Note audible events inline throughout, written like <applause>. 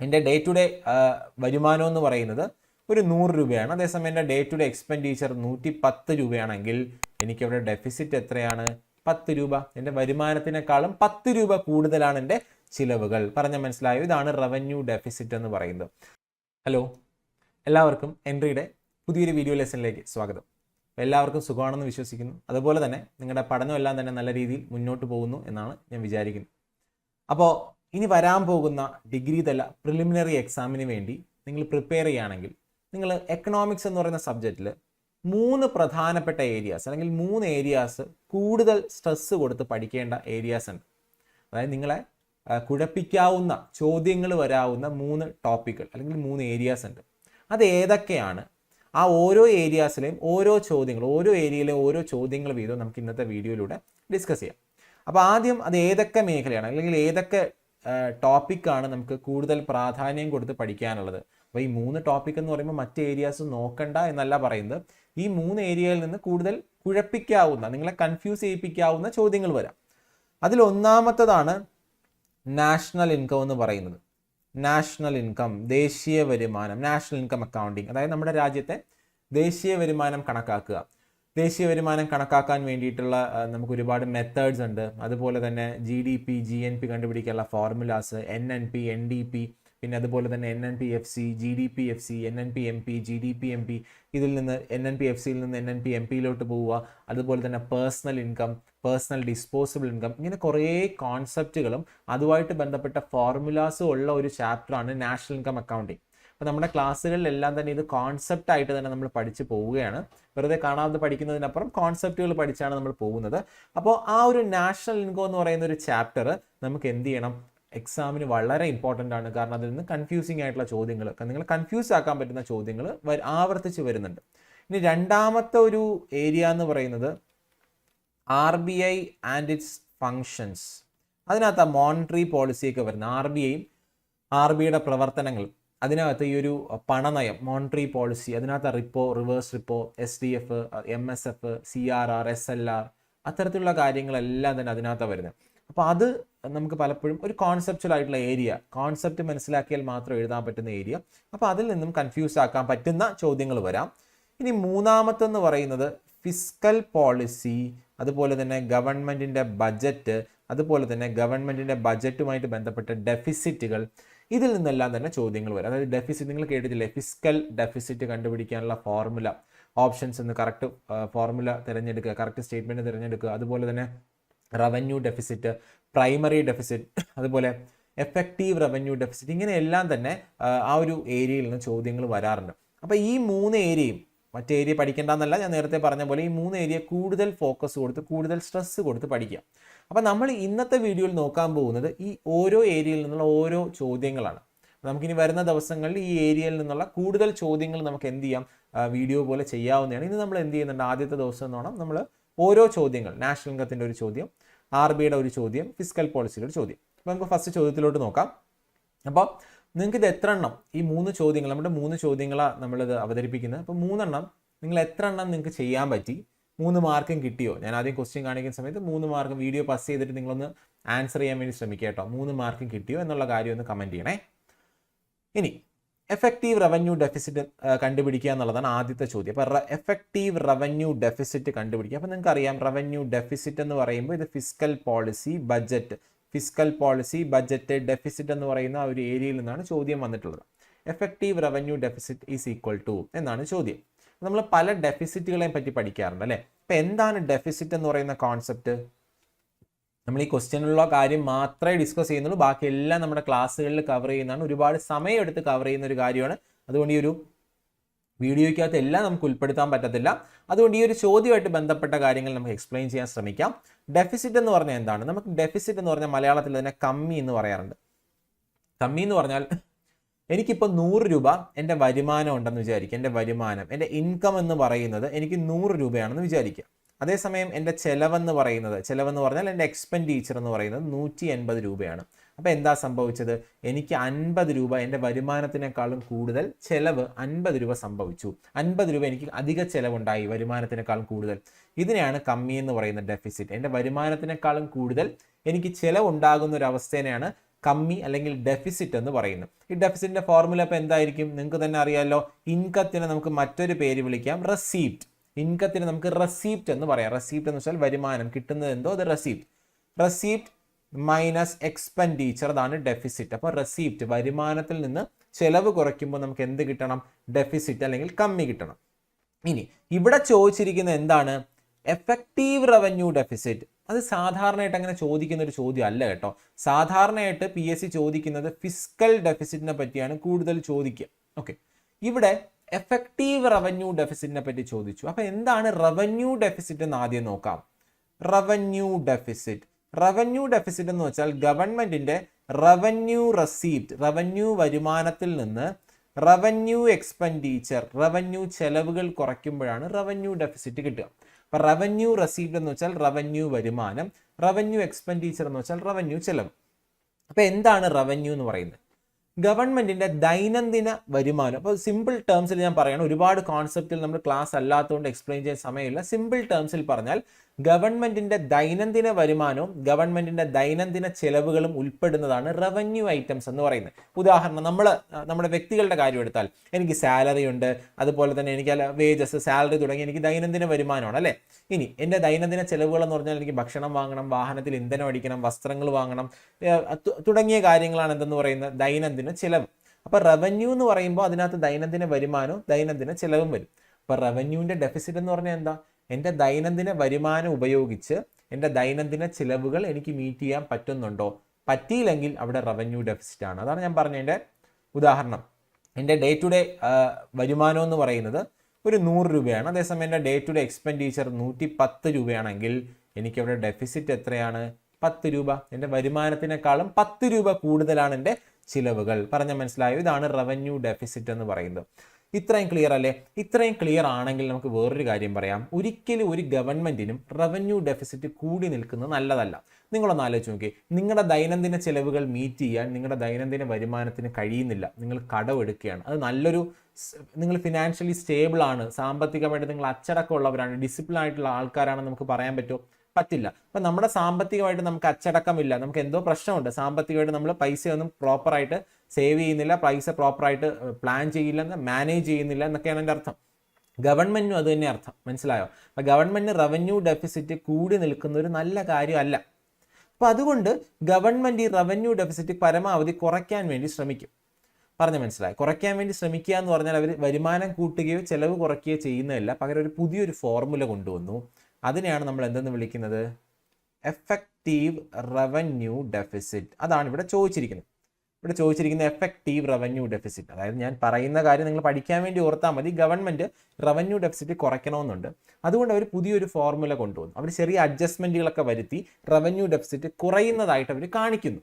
എന്റെ day to day വരുമാനം എന്ന് പറയുന്നത് ഒരു നൂറ് രൂപയാണ്. അതേസമയം എന്റെ ഡേ ടു ഡേ എക്സ്പെൻഡിച്ചർ നൂറ്റി പത്ത് രൂപയാണെങ്കിൽ എനിക്കവിടെ ഡെഫിസിറ്റ് എത്രയാണ്? പത്ത് രൂപ. എന്റെ വരുമാനത്തിനേക്കാളും പത്ത് രൂപ കൂടുതലാണ് എന്റെ ചിലവുകൾ. പറഞ്ഞ മനസ്സിലായോ? ഇതാണ് റവന്യൂ ഡെഫിസിറ്റ് എന്ന് പറയുന്നത്. ഹലോ എല്ലാവർക്കും എൻട്രിയുടെ പുതിയൊരു വീഡിയോ ലെസണിലേക്ക് സ്വാഗതം. എല്ലാവർക്കും സുഖമാണെന്ന് വിശ്വസിക്കുന്നു. അതുപോലെ തന്നെ നിങ്ങളുടെ പഠനമെല്ലാം തന്നെ നല്ല രീതിയിൽ മുന്നോട്ട് പോകുന്നു എന്നാണ് ഞാൻ വിചാരിക്കുന്നത്. അപ്പോൾ ഇനി വരാൻ പോകുന്ന ഡിഗ്രി തല പ്രിലിമിനറി എക്സാമിന് വേണ്ടി നിങ്ങൾ പ്രിപ്പയർ ചെയ്യുകയാണെങ്കിൽ നിങ്ങൾ എക്കണോമിക്സ് എന്ന് പറയുന്ന സബ്ജക്റ്റിൽ മൂന്ന് പ്രധാനപ്പെട്ട ഏരിയാസ് അല്ലെങ്കിൽ മൂന്ന് ഏരിയാസ് കൂടുതൽ സ്ട്രെസ് കൊടുത്ത് പഠിക്കേണ്ട ഏരിയാസ് ഉണ്ട്. അതായത് നിങ്ങളെ കുഴപ്പിക്കാവുന്ന ചോദ്യങ്ങൾ വരാവുന്ന മൂന്ന് ടോപ്പിക്കുകൾ അല്ലെങ്കിൽ മൂന്ന് ഏരിയാസ് ഉണ്ട്. അത് ഏതൊക്കെയാണ്? ആ ഓരോ ഏരിയാസിലെയും ഓരോ ചോദ്യങ്ങൾ ഓരോ ഏരിയയിലെ ഓരോ ചോദ്യങ്ങൾ വീതവും നമുക്ക് ഇന്നത്തെ വീഡിയോയിലൂടെ ഡിസ്കസ് ചെയ്യാം. അപ്പോൾ ആദ്യം അത് ഏതൊക്കെ മേഖലയാണ് അല്ലെങ്കിൽ ഏതൊക്കെ ടോപ്പിക്കാണ് നമുക്ക് കൂടുതൽ പ്രാധാന്യം കൊടുത്ത് പഠിക്കാനുള്ളത്. അപ്പോൾ ഈ മൂന്ന് ടോപ്പിക് എന്ന് പറയുമ്പോൾ മറ്റ് ഏരിയാസ് നോക്കണ്ട എന്നല്ല പറയുന്നത്. ഈ മൂന്ന് ഏരിയയിൽ നിന്ന് കൂടുതൽ കുഴപ്പിക്കാവുന്ന നിങ്ങളെ കൺഫ്യൂസ് ചെയ്യിപ്പിക്കാവുന്ന ചോദ്യങ്ങൾ വരാം. അതിൽ ഒന്നാമത്തതാണ് നാഷണൽ ഇൻകം എന്ന് പറയുന്നത്. നാഷണൽ ഇൻകം ദേശീയ വരുമാനം നാഷണൽ ഇൻകം അക്കൗണ്ടിങ് അതായത് നമ്മുടെ രാജ്യത്തെ ദേശീയ വരുമാനം കണക്കാക്കുക. ദേശീയ വരുമാനം കണക്കാക്കാൻ വേണ്ടിയിട്ടുള്ള നമുക്ക് ഒരുപാട് മെത്തേഡ്സ് ഉണ്ട്. അതുപോലെ തന്നെ G D P G N P കണ്ടുപിടിക്കാനുള്ള formulas N N P N D P പിന്നെ അതുപോലെ തന്നെ N N P F C G D P F C N N P M P G D P M P ഇതിൽ നിന്ന് N N P F സിയിൽ നിന്ന് N N P M പിയിലോട്ട് പോവുക. അതുപോലെ തന്നെ personal income personal disposable income ഇങ്ങനെ കുറേ കോൺസെപ്റ്റുകളും അതുമായിട്ട് ബന്ധപ്പെട്ട ഫോർമുലാസും ഉള്ള ഒരു ചാപ്റ്ററാണ് നാഷണൽ ഇൻകം അക്കൗണ്ടിങ് അപ്പോൾ നമ്മുടെ ക്ലാസ്സുകളിലെല്ലാം തന്നെ ഇത് കോൺസെപ്റ്റ് ആയിട്ട് തന്നെ നമ്മൾ പഠിച്ചു പോവുകയാണ്. വെറുതെ കാണാതെ പഠിക്കുന്നതിനപ്പുറം കോൺസെപ്റ്റുകൾ പഠിച്ചാണ് നമ്മൾ പോകുന്നത്. അപ്പോൾ ആ ഒരു നാഷണൽ ഇൻകോ എന്ന് പറയുന്ന ഒരു ചാപ്റ്റർ നമുക്ക് എന്ത് ചെയ്യണം? എക്സാമിന് വളരെ ഇമ്പോർട്ടന്റ് ആണ്. കാരണം അതിൽ നിന്ന് കൺഫ്യൂസിങ് ആയിട്ടുള്ള ചോദ്യങ്ങൾ നിങ്ങൾ കൺഫ്യൂസ് ആക്കാൻ പറ്റുന്ന ചോദ്യങ്ങൾ ആവർത്തിച്ച് വരുന്നുണ്ട്. ഇനി രണ്ടാമത്തെ ഒരു ഏരിയ എന്ന് പറയുന്നത് R B I and its functions അതിനകത്ത് മോണിറ്ററി പോളിസിയൊക്കെ വരുന്നത്. ആർ ബി ഐയും ആർ ബി ഐയുടെ പ്രവർത്തനങ്ങൾ. അതിനകത്ത് ഈ ഒരു പണനയം മോണിറ്ററി പോളിസി അതിനകത്ത് repo reverse repo S D F M S F C R R S L R അത്തരത്തിലുള്ള കാര്യങ്ങളെല്ലാം തന്നെ അതിനകത്താണ് വരുന്നത് അപ്പോൾ അത് നമുക്ക് പലപ്പോഴും ഒരു കോൺസെപ്റ്റുവൽ ആയിട്ടുള്ള ഏരിയ കോൺസെപ്റ്റ് മനസ്സിലാക്കിയാൽ മാത്രം എഴുതാൻ പറ്റുന്ന ഏരിയ അപ്പോൾ അതിൽ നിന്നും കൺഫ്യൂസ് ആക്കാൻ പറ്റുന്ന ചോദ്യങ്ങൾ വരാം. ഇനി മൂന്നാമത്തെന്ന് പറയുന്നത് ഫിസ്ക്കൽ പോളിസി അതുപോലെ തന്നെ ഗവൺമെന്റിന്റെ ബജറ്റ് അതുപോലെ തന്നെ ഗവൺമെന്റിന്റെ ബജറ്റുമായിട്ട് ബന്ധപ്പെട്ട ഡെഫിസിറ്റുകൾ ഇതിൽ നിന്നെല്ലാം തന്നെ ചോദ്യങ്ങൾ വരും. അതായത് ഡെഫിസിറ്റ് നിങ്ങൾ കേട്ടിട്ടില്ലേ? ഫിസിക്കൽ ഡെഫിസിറ്റ് കണ്ടുപിടിക്കാനുള്ള ഫോർമുല ഓപ്ഷൻസ് എന്ന് കറക്റ്റ് ഫോർമുല തിരഞ്ഞെടുക്കുക കറക്റ്റ് സ്റ്റേറ്റ്മെന്റ് തിരഞ്ഞെടുക്കുക. അതുപോലെ തന്നെ റവന്യൂ ഡെഫിസിറ്റ് പ്രൈമറി ഡെഫിസിറ്റ് അതുപോലെ എഫക്റ്റീവ് റവന്യൂ ഡെഫിസിറ്റ് ഇങ്ങനെയെല്ലാം തന്നെ ആ, ഒരു ഏരിയയിൽ നിന്ന് ചോദ്യങ്ങൾ വരാറുണ്ട്. അപ്പോൾ ഈ മൂന്ന് ഏരിയയും മറ്റേ ഏരിയ പഠിക്കേണ്ടെന്നല്ല ഞാൻ നേരത്തെ പറഞ്ഞ പോലെ ഈ മൂന്ന് ഏരിയ കൂടുതൽ ഫോക്കസ് കൊടുത്ത് കൂടുതൽ സ്ട്രെസ് കൊടുത്ത് പഠിക്കുക. അപ്പോൾ നമ്മൾ ഇന്നത്തെ വീഡിയോയിൽ നോക്കാൻ പോകുന്നത് ഈ ഓരോ ഏരിയയിൽ നിന്നുള്ള ഓരോ ചോദ്യങ്ങളാണ്. നമുക്കിനി വരുന്ന ദിവസങ്ങളിൽ ഈ ഏരിയയിൽ നിന്നുള്ള കൂടുതൽ ചോദ്യങ്ങൾ നമുക്ക് എന്ത് ചെയ്യാം? വീഡിയോ പോലെ ചെയ്യാവുന്നതാണ്. ഇന്ന് നമ്മൾ എന്ത് ചെയ്യുന്നുണ്ട്? ആദ്യത്തെ ദിവസം എന്ന് പറഞ്ഞാൽ നമ്മൾ ഓരോ ചോദ്യങ്ങൾ നാഷണൽ ഇൻകത്തിന്റെ ഒരു ചോദ്യം ആർ ബിയുടെ ഒരു ചോദ്യം ഫിസിക്കൽ പോളിസിയുടെ ഒരു ചോദ്യം. അപ്പോൾ നമുക്ക് ഫസ്റ്റ് ചോദ്യത്തിലോട്ട് നോക്കാം. അപ്പോൾ നിങ്ങൾക്ക് ഇത് എത്ര എണ്ണം? ഈ മൂന്ന് ചോദ്യങ്ങൾ നമ്മുടെ മൂന്ന് ചോദ്യങ്ങളാണ് നമ്മളിത് അവതരിപ്പിക്കുന്നത്. അപ്പോൾ മൂന്നെണ്ണം നിങ്ങൾ എത്ര എണ്ണം നിങ്ങൾക്ക് ചെയ്യാൻ പറ്റി? മൂന്ന് മാർക്കും കിട്ടിയോ? ഞാൻ ആദ്യം ക്വസ്റ്റ്യൻ കാണിക്കുന്ന സമയത്ത് മൂന്ന് മാർക്കും വീഡിയോ പാസ് ചെയ്തിട്ട് നിങ്ങളൊന്ന് ആൻസർ ചെയ്യാൻ വേണ്ടി ശ്രമിക്കുക കേട്ടോ. മൂന്ന് മാർക്കും കിട്ടിയോ എന്നുള്ള കാര്യം ഒന്ന് കമന്റ് ചെയ്യണേ. ഇനി എഫക്റ്റീവ് റവന്യൂ ഡെഫിസിറ്റ് കണ്ടുപിടിക്കുക എന്നുള്ളതാണ് ആദ്യത്തെ ചോദ്യം. അപ്പോൾ എഫക്റ്റീവ് റവന്യൂ ഡെഫിസിറ്റ് കണ്ടുപിടിക്കുക. അപ്പോൾ നിങ്ങൾക്ക് അറിയാം റവന്യൂ ഡെഫിസിറ്റ് എന്ന് പറയുമ്പോൾ ഇത് fiscal policy budget fiscal policy budget deficit എന്ന് പറയുന്ന ആ ഒരു ഏരിയയിൽ നിന്നാണ് ചോദ്യം വന്നിട്ടുള്ളത്. Effective revenue deficit is equal to എന്നാണ് ചോദ്യം. നമ്മൾ പല ഡെഫിസിറ്റുകളെയും പറ്റി പഠിക്കാറുണ്ട് അല്ലേ? അപ്പോൾ എന്താണ് ഡെഫിസിറ്റ് എന്ന് പറയുന്ന കോൺസെപ്റ്റ് നമ്മൾ ഈ ക്വസ്റ്റ്യനിലുള്ള കാര്യം മാത്രമേ ഡിസ്കസ് ചെയ്യുന്നുള്ളൂ. ബാക്കി എല്ലാം നമ്മുടെ ക്ലാസ്സുകളിൽ കവർ ചെയ്യുന്നതാണ്. ഒരുപാട് സമയം എടുത്ത് കവർ ചെയ്യുന്ന ഒരു കാര്യമാണ്. അതുകൊണ്ട് ഈ ഒരു വീഡിയോയ്ക്കകത്ത് എല്ലാം നമുക്ക് ഉൾപ്പെടുത്താൻ പറ്റത്തില്ല. അതുകൊണ്ട് ഈ ഒരു ചോദ്യമായിട്ട് ബന്ധപ്പെട്ട കാര്യങ്ങൾ നമുക്ക് എക്സ്പ്ലെയിൻ ചെയ്യാൻ ശ്രമിക്കാം. ഡെഫിസിറ്റ് എന്ന് പറഞ്ഞാൽ എന്താണ്? നമുക്ക് ഡെഫിസിറ്റ് എന്ന് പറഞ്ഞാൽ മലയാളത്തിൽ തന്നെ കമ്മി എന്ന് പറയാറുണ്ട്. കമ്മി എന്ന് പറഞ്ഞാൽ എനിക്കിപ്പോൾ നൂറ് രൂപ എന്റെ വരുമാനം ഉണ്ടെന്ന് വിചാരിക്കുക. എന്റെ വരുമാനം എന്റെ ഇൻകം എന്ന് പറയുന്നത് എനിക്ക് നൂറ് രൂപയാണെന്ന് വിചാരിക്കുക. അതേസമയം എന്റെ ചെലവെന്ന് പറയുന്നത് ചെലവെന്ന് പറഞ്ഞാൽ എന്റെ എക്സ്പെൻഡിച്ചർ എന്ന് പറയുന്നത് നൂറ്റി എൺപത് രൂപയാണ്. അപ്പോൾ എന്താ സംഭവിച്ചത്? എനിക്ക് അൻപത് രൂപ എന്റെ വരുമാനത്തിനേക്കാളും കൂടുതൽ ചെലവ് അൻപത് രൂപ സംഭവിച്ചു. അൻപത് രൂപ എനിക്ക് അധിക ചെലവുണ്ടായി വരുമാനത്തിനേക്കാളും കൂടുതൽ. ഇതിനെയാണ് കമ്മി എന്ന് പറയുന്ന ഡെഫിസിറ്റ് എന്റെ വരുമാനത്തിനേക്കാളും കൂടുതൽ എനിക്ക് ചെലവുണ്ടാകുന്ന ഒരു അവസ്ഥേനെയാണ് കമ്മി അല്ലെങ്കിൽ ഡെഫിസിറ്റ് എന്ന് പറയുന്നു. ഈ ഡെഫിസിറ്റിന്റെ ഫോർമുല ഇപ്പോൾ എന്തായിരിക്കും? നിങ്ങൾക്ക് തന്നെ അറിയാമല്ലോ ഇൻകത്തിനെ നമുക്ക് മറ്റൊരു പേര് വിളിക്കാം. റെസീപ്റ്റ് ഇൻകത്തിന് നമുക്ക് റെസീപ്റ്റ് എന്ന് പറയാം. റെസീപ്റ്റ് എന്ന് വെച്ചാൽ വരുമാനം. കിട്ടുന്നത് എന്തോ? അത് റെസീപ്റ്റ് റെസീപ്റ്റ് മൈനസ് എക്സ്പെൻഡിച്ചർ അതാണ് ഡെഫിസിറ്റ് അപ്പോൾ റെസീപ്റ്റ് വരുമാനത്തിൽ നിന്ന് ചെലവ് കുറയ്ക്കുമ്പോൾ നമുക്ക് എന്ത് കിട്ടണം? ഡെഫിസിറ്റ് അല്ലെങ്കിൽ കമ്മി കിട്ടണം. ഇനി ഇവിടെ ചോദിച്ചിരിക്കുന്നത് എന്താണ്? എഫക്റ്റീവ് റവന്യൂ ഡെഫിസിറ്റ് അത് സാധാരണയായിട്ട് അങ്ങനെ ചോദിക്കുന്ന ഒരു ചോദ്യം അല്ല കേട്ടോ. സാധാരണയായിട്ട് പി എസ് സി ചോദിക്കുന്നത് ഫിസിക്കൽ ഡെഫിസിറ്റിനെ പറ്റിയാണ് കൂടുതൽ ചോദിക്കുക. ഓക്കെ ഇവിടെ എഫക്റ്റീവ് റവന്യൂ ഡെഫിസിറ്റിനെ പറ്റി ചോദിച്ചു. അപ്പോൾ എന്താണ് റവന്യൂ ഡെഫിസിറ്റ് എന്ന് ആദ്യം നോക്കാം. റവന്യൂ ഡെഫിസിറ്റ് റവന്യൂ ഡെഫിസിറ്റ് എന്ന് വെച്ചാൽ ഗവൺമെന്റിന്റെ റവന്യൂ റെസീപ്റ്റ് റവന്യൂ വരുമാനത്തിൽ നിന്ന് റവന്യൂ എക്സ്പെൻഡിച്ചർ റവന്യൂ ചെലവുകൾ കുറയ്ക്കുമ്പോഴാണ് റവന്യൂ ഡെഫിസിറ്റ് കിട്ടുക. അപ്പൊ റവന്യൂ റെസീവ്ഡ് എന്ന് വെച്ചാൽ റവന്യൂ വരുമാനം റവന്യൂ എക്സ്പെൻഡിച്ചർ എന്ന് വെച്ചാൽ റവന്യൂ ചെലവ്. അപ്പോൾ എന്താണ് റവന്യൂ എന്ന് പറയുന്നത്? ഗവൺമെന്റിന്റെ ദൈനംദിന വരുമാനം. അപ്പോൾ സിമ്പിൾ ടേംസിൽ ഞാൻ പറയണം. ഒരുപാട് കോൺസെപ്റ്റിൽ നമ്മൾ ക്ലാസ് അല്ലാത്തതുകൊണ്ട് എക്സ്പ്ലെയിൻ ചെയ്യാൻ സമയമില്ല. സിമ്പിൾ ടേംസിൽ പറഞ്ഞാൽ ഗവൺമെന്റിന്റെ ദൈനംദിന വരുമാനവും ഗവൺമെന്റിന്റെ ദൈനംദിന ചെലവുകളും ഉൾപ്പെടുന്നതാണ് റവന്യൂ ഐറ്റംസ് എന്ന് പറയുന്നത്. ഉദാഹരണം നമ്മൾ നമ്മുടെ വ്യക്തികളുടെ കാര്യം എടുത്താൽ എനിക്ക് സാലറി ഉണ്ട്. അതുപോലെ തന്നെ എനിക്ക് വേജസ് സാലറി തുടങ്ങി എനിക്ക് ദൈനംദിന വരുമാനമാണ് അല്ലേ? ഇനി എന്റെ ദൈനംദിന ചെലവുകൾ എന്ന് പറഞ്ഞാൽ എനിക്ക് ഭക്ഷണം വാങ്ങണം വാഹനത്തിൽ ഇന്ധനം അടിക്കണം വസ്ത്രങ്ങൾ വാങ്ങണം തുടങ്ങിയ കാര്യങ്ങളാണ് എന്തെന്ന് പറയുന്നത്? ദൈനംദിന ചെലവ്. അപ്പോൾ റവന്യൂ എന്ന് പറയുമ്പോൾ അതിനകത്ത് ദൈനംദിന വരുമാനവും ദൈനംദിന ചിലവും വരും. അപ്പോൾ റവന്യൂവിന്റെ ഡെഫിസിറ്റ് എന്ന് പറഞ്ഞാൽ എന്താ? എന്റെ ദൈനംദിന വരുമാനം ഉപയോഗിച്ച് എന്റെ ദൈനംദിന ചിലവുകൾ എനിക്ക് മീറ്റ് ചെയ്യാൻ പറ്റുന്നുണ്ടോ? പറ്റിയില്ലെങ്കിൽ അവിടെ റവന്യൂ ഡെഫിസിറ്റ് ആണ്. അതാണ് ഞാൻ പറഞ്ഞതിന്റെ ഉദാഹരണം. എന്റെ ഡേ ടു ഡേ വരുമാനം എന്ന് പറയുന്നത് ഒരു നൂറ് രൂപയാണ്. അതേസമയം എന്റെ ഡേ ടു ഡേ എക്സ്പെൻഡിച്ചർ നൂറ്റി പത്ത് രൂപയാണെങ്കിൽ എനിക്കവിടെ ഡെഫിസിറ്റ് എത്രയാണ്? പത്ത് രൂപ. എന്റെ വരുമാനത്തിനേക്കാളും പത്ത് രൂപ കൂടുതലാണ് എന്റെ ചിലവുകൾ. പറഞ്ഞ മനസ്സിലായോ? ഇതാണ് റവന്യൂ ഡെഫിസിറ്റ് എന്ന് പറയുന്നത്. ഇത്രയും ക്ലിയർ അല്ലേ? ഇത്രയും ക്ലിയർ ആണെങ്കിൽ നമുക്ക് വേറൊരു കാര്യം പറയാം. ഒരിക്കലും ഒരു ഗവൺമെന്റിനും റവന്യൂ ഡെഫിസിറ്റ് കൂടി നിൽക്കുന്നത് നല്ലതല്ല. നിങ്ങളൊന്ന് ആലോചിച്ച് നോക്കി നിങ്ങളുടെ ദൈനംദിന ചിലവുകൾ മീറ്റ് ചെയ്യാൻ നിങ്ങളുടെ ദൈനംദിന വരുമാനത്തിന് കഴിയുന്നില്ല. നിങ്ങൾ കടമെടുക്കുകയാണ്. അത് നല്ലൊരു നിങ്ങൾ ഫിനാൻഷ്യലി സ്റ്റേബിൾ ആണ്. സാമ്പത്തികമായിട്ട് നിങ്ങൾ അച്ചടക്കമുള്ളവരാണ്. ഡിസിപ്ലിൻ ആയിട്ടുള്ള ആൾക്കാരാണെന്ന് നമുക്ക് പറയാൻ പറ്റുമോ? പറ്റില്ല. അപ്പം നമ്മുടെ സാമ്പത്തികമായിട്ട് നമുക്ക് അച്ചടക്കമില്ല. നമുക്ക് എന്തോ പ്രശ്നമുണ്ട്. സാമ്പത്തികമായിട്ട് നമ്മൾ പൈസയൊന്നും പ്രോപ്പറായിട്ട് സേവ് ചെയ്യുന്നില്ല പൈസ പ്രോപ്പറായിട്ട് പ്ലാൻ ചെയ്യില്ല മാനേജ് ചെയ്യുന്നില്ല എന്നൊക്കെയാണ് എന്റെ അർത്ഥം. ഗവൺമെന്റിനും അത് തന്നെ അർത്ഥം. മനസ്സിലായോ? അപ്പം ഗവൺമെന്റിന് റവന്യൂ ഡെഫിസിറ്റ് കൂടി നിൽക്കുന്ന ഒരു നല്ല കാര്യമല്ല. അപ്പോൾ അതുകൊണ്ട് ഗവൺമെന്റ് ഈ റവന്യൂ ഡെഫിസിറ്റ് പരമാവധി കുറയ്ക്കാൻ വേണ്ടി ശ്രമിക്കും. പറഞ്ഞു മനസ്സിലായി? കുറയ്ക്കാൻ വേണ്ടി ശ്രമിക്കുക എന്ന് പറഞ്ഞാൽ അവർ വരുമാനം കൂട്ടുകയോ ചെലവ് കുറയ്ക്കുകയോ ചെയ്യുന്നതല്ല. പകരം ഒരു പുതിയൊരു ഫോർമുല കൊണ്ടുവന്നു. അതിനെയാണ് നമ്മൾ എന്തെന്ന് വിളിക്കുന്നത്? എഫക്റ്റീവ് റവന്യൂ ഡെഫിസിറ്റ് അതാണ് ഇവിടെ ചോദിച്ചിരിക്കുന്നത്. ഇവിടെ ചോദിച്ചിരിക്കുന്ന എഫക്റ്റീവ് റവന്യൂ ഡെഫിസിറ്റ് അതായത് ഞാൻ പറയുന്ന കാര്യം നിങ്ങൾ പഠിക്കാൻ വേണ്ടി ഓർത്താൽ മതി. ഗവൺമെന്റ് റവന്യൂ ഡെഫിസിറ്റ് കുറയ്ക്കണമെന്നുണ്ട്. അതുകൊണ്ട് അവർ പുതിയൊരു ഫോർമുല കൊണ്ടുവന്നു. അവർ ചെറിയ അഡ്ജസ്റ്റ്മെന്റുകളൊക്കെ വരുത്തി റവന്യൂ ഡെഫിസിറ്റ് കുറയുന്നതായിട്ട് അവർ കാണിക്കുന്നു.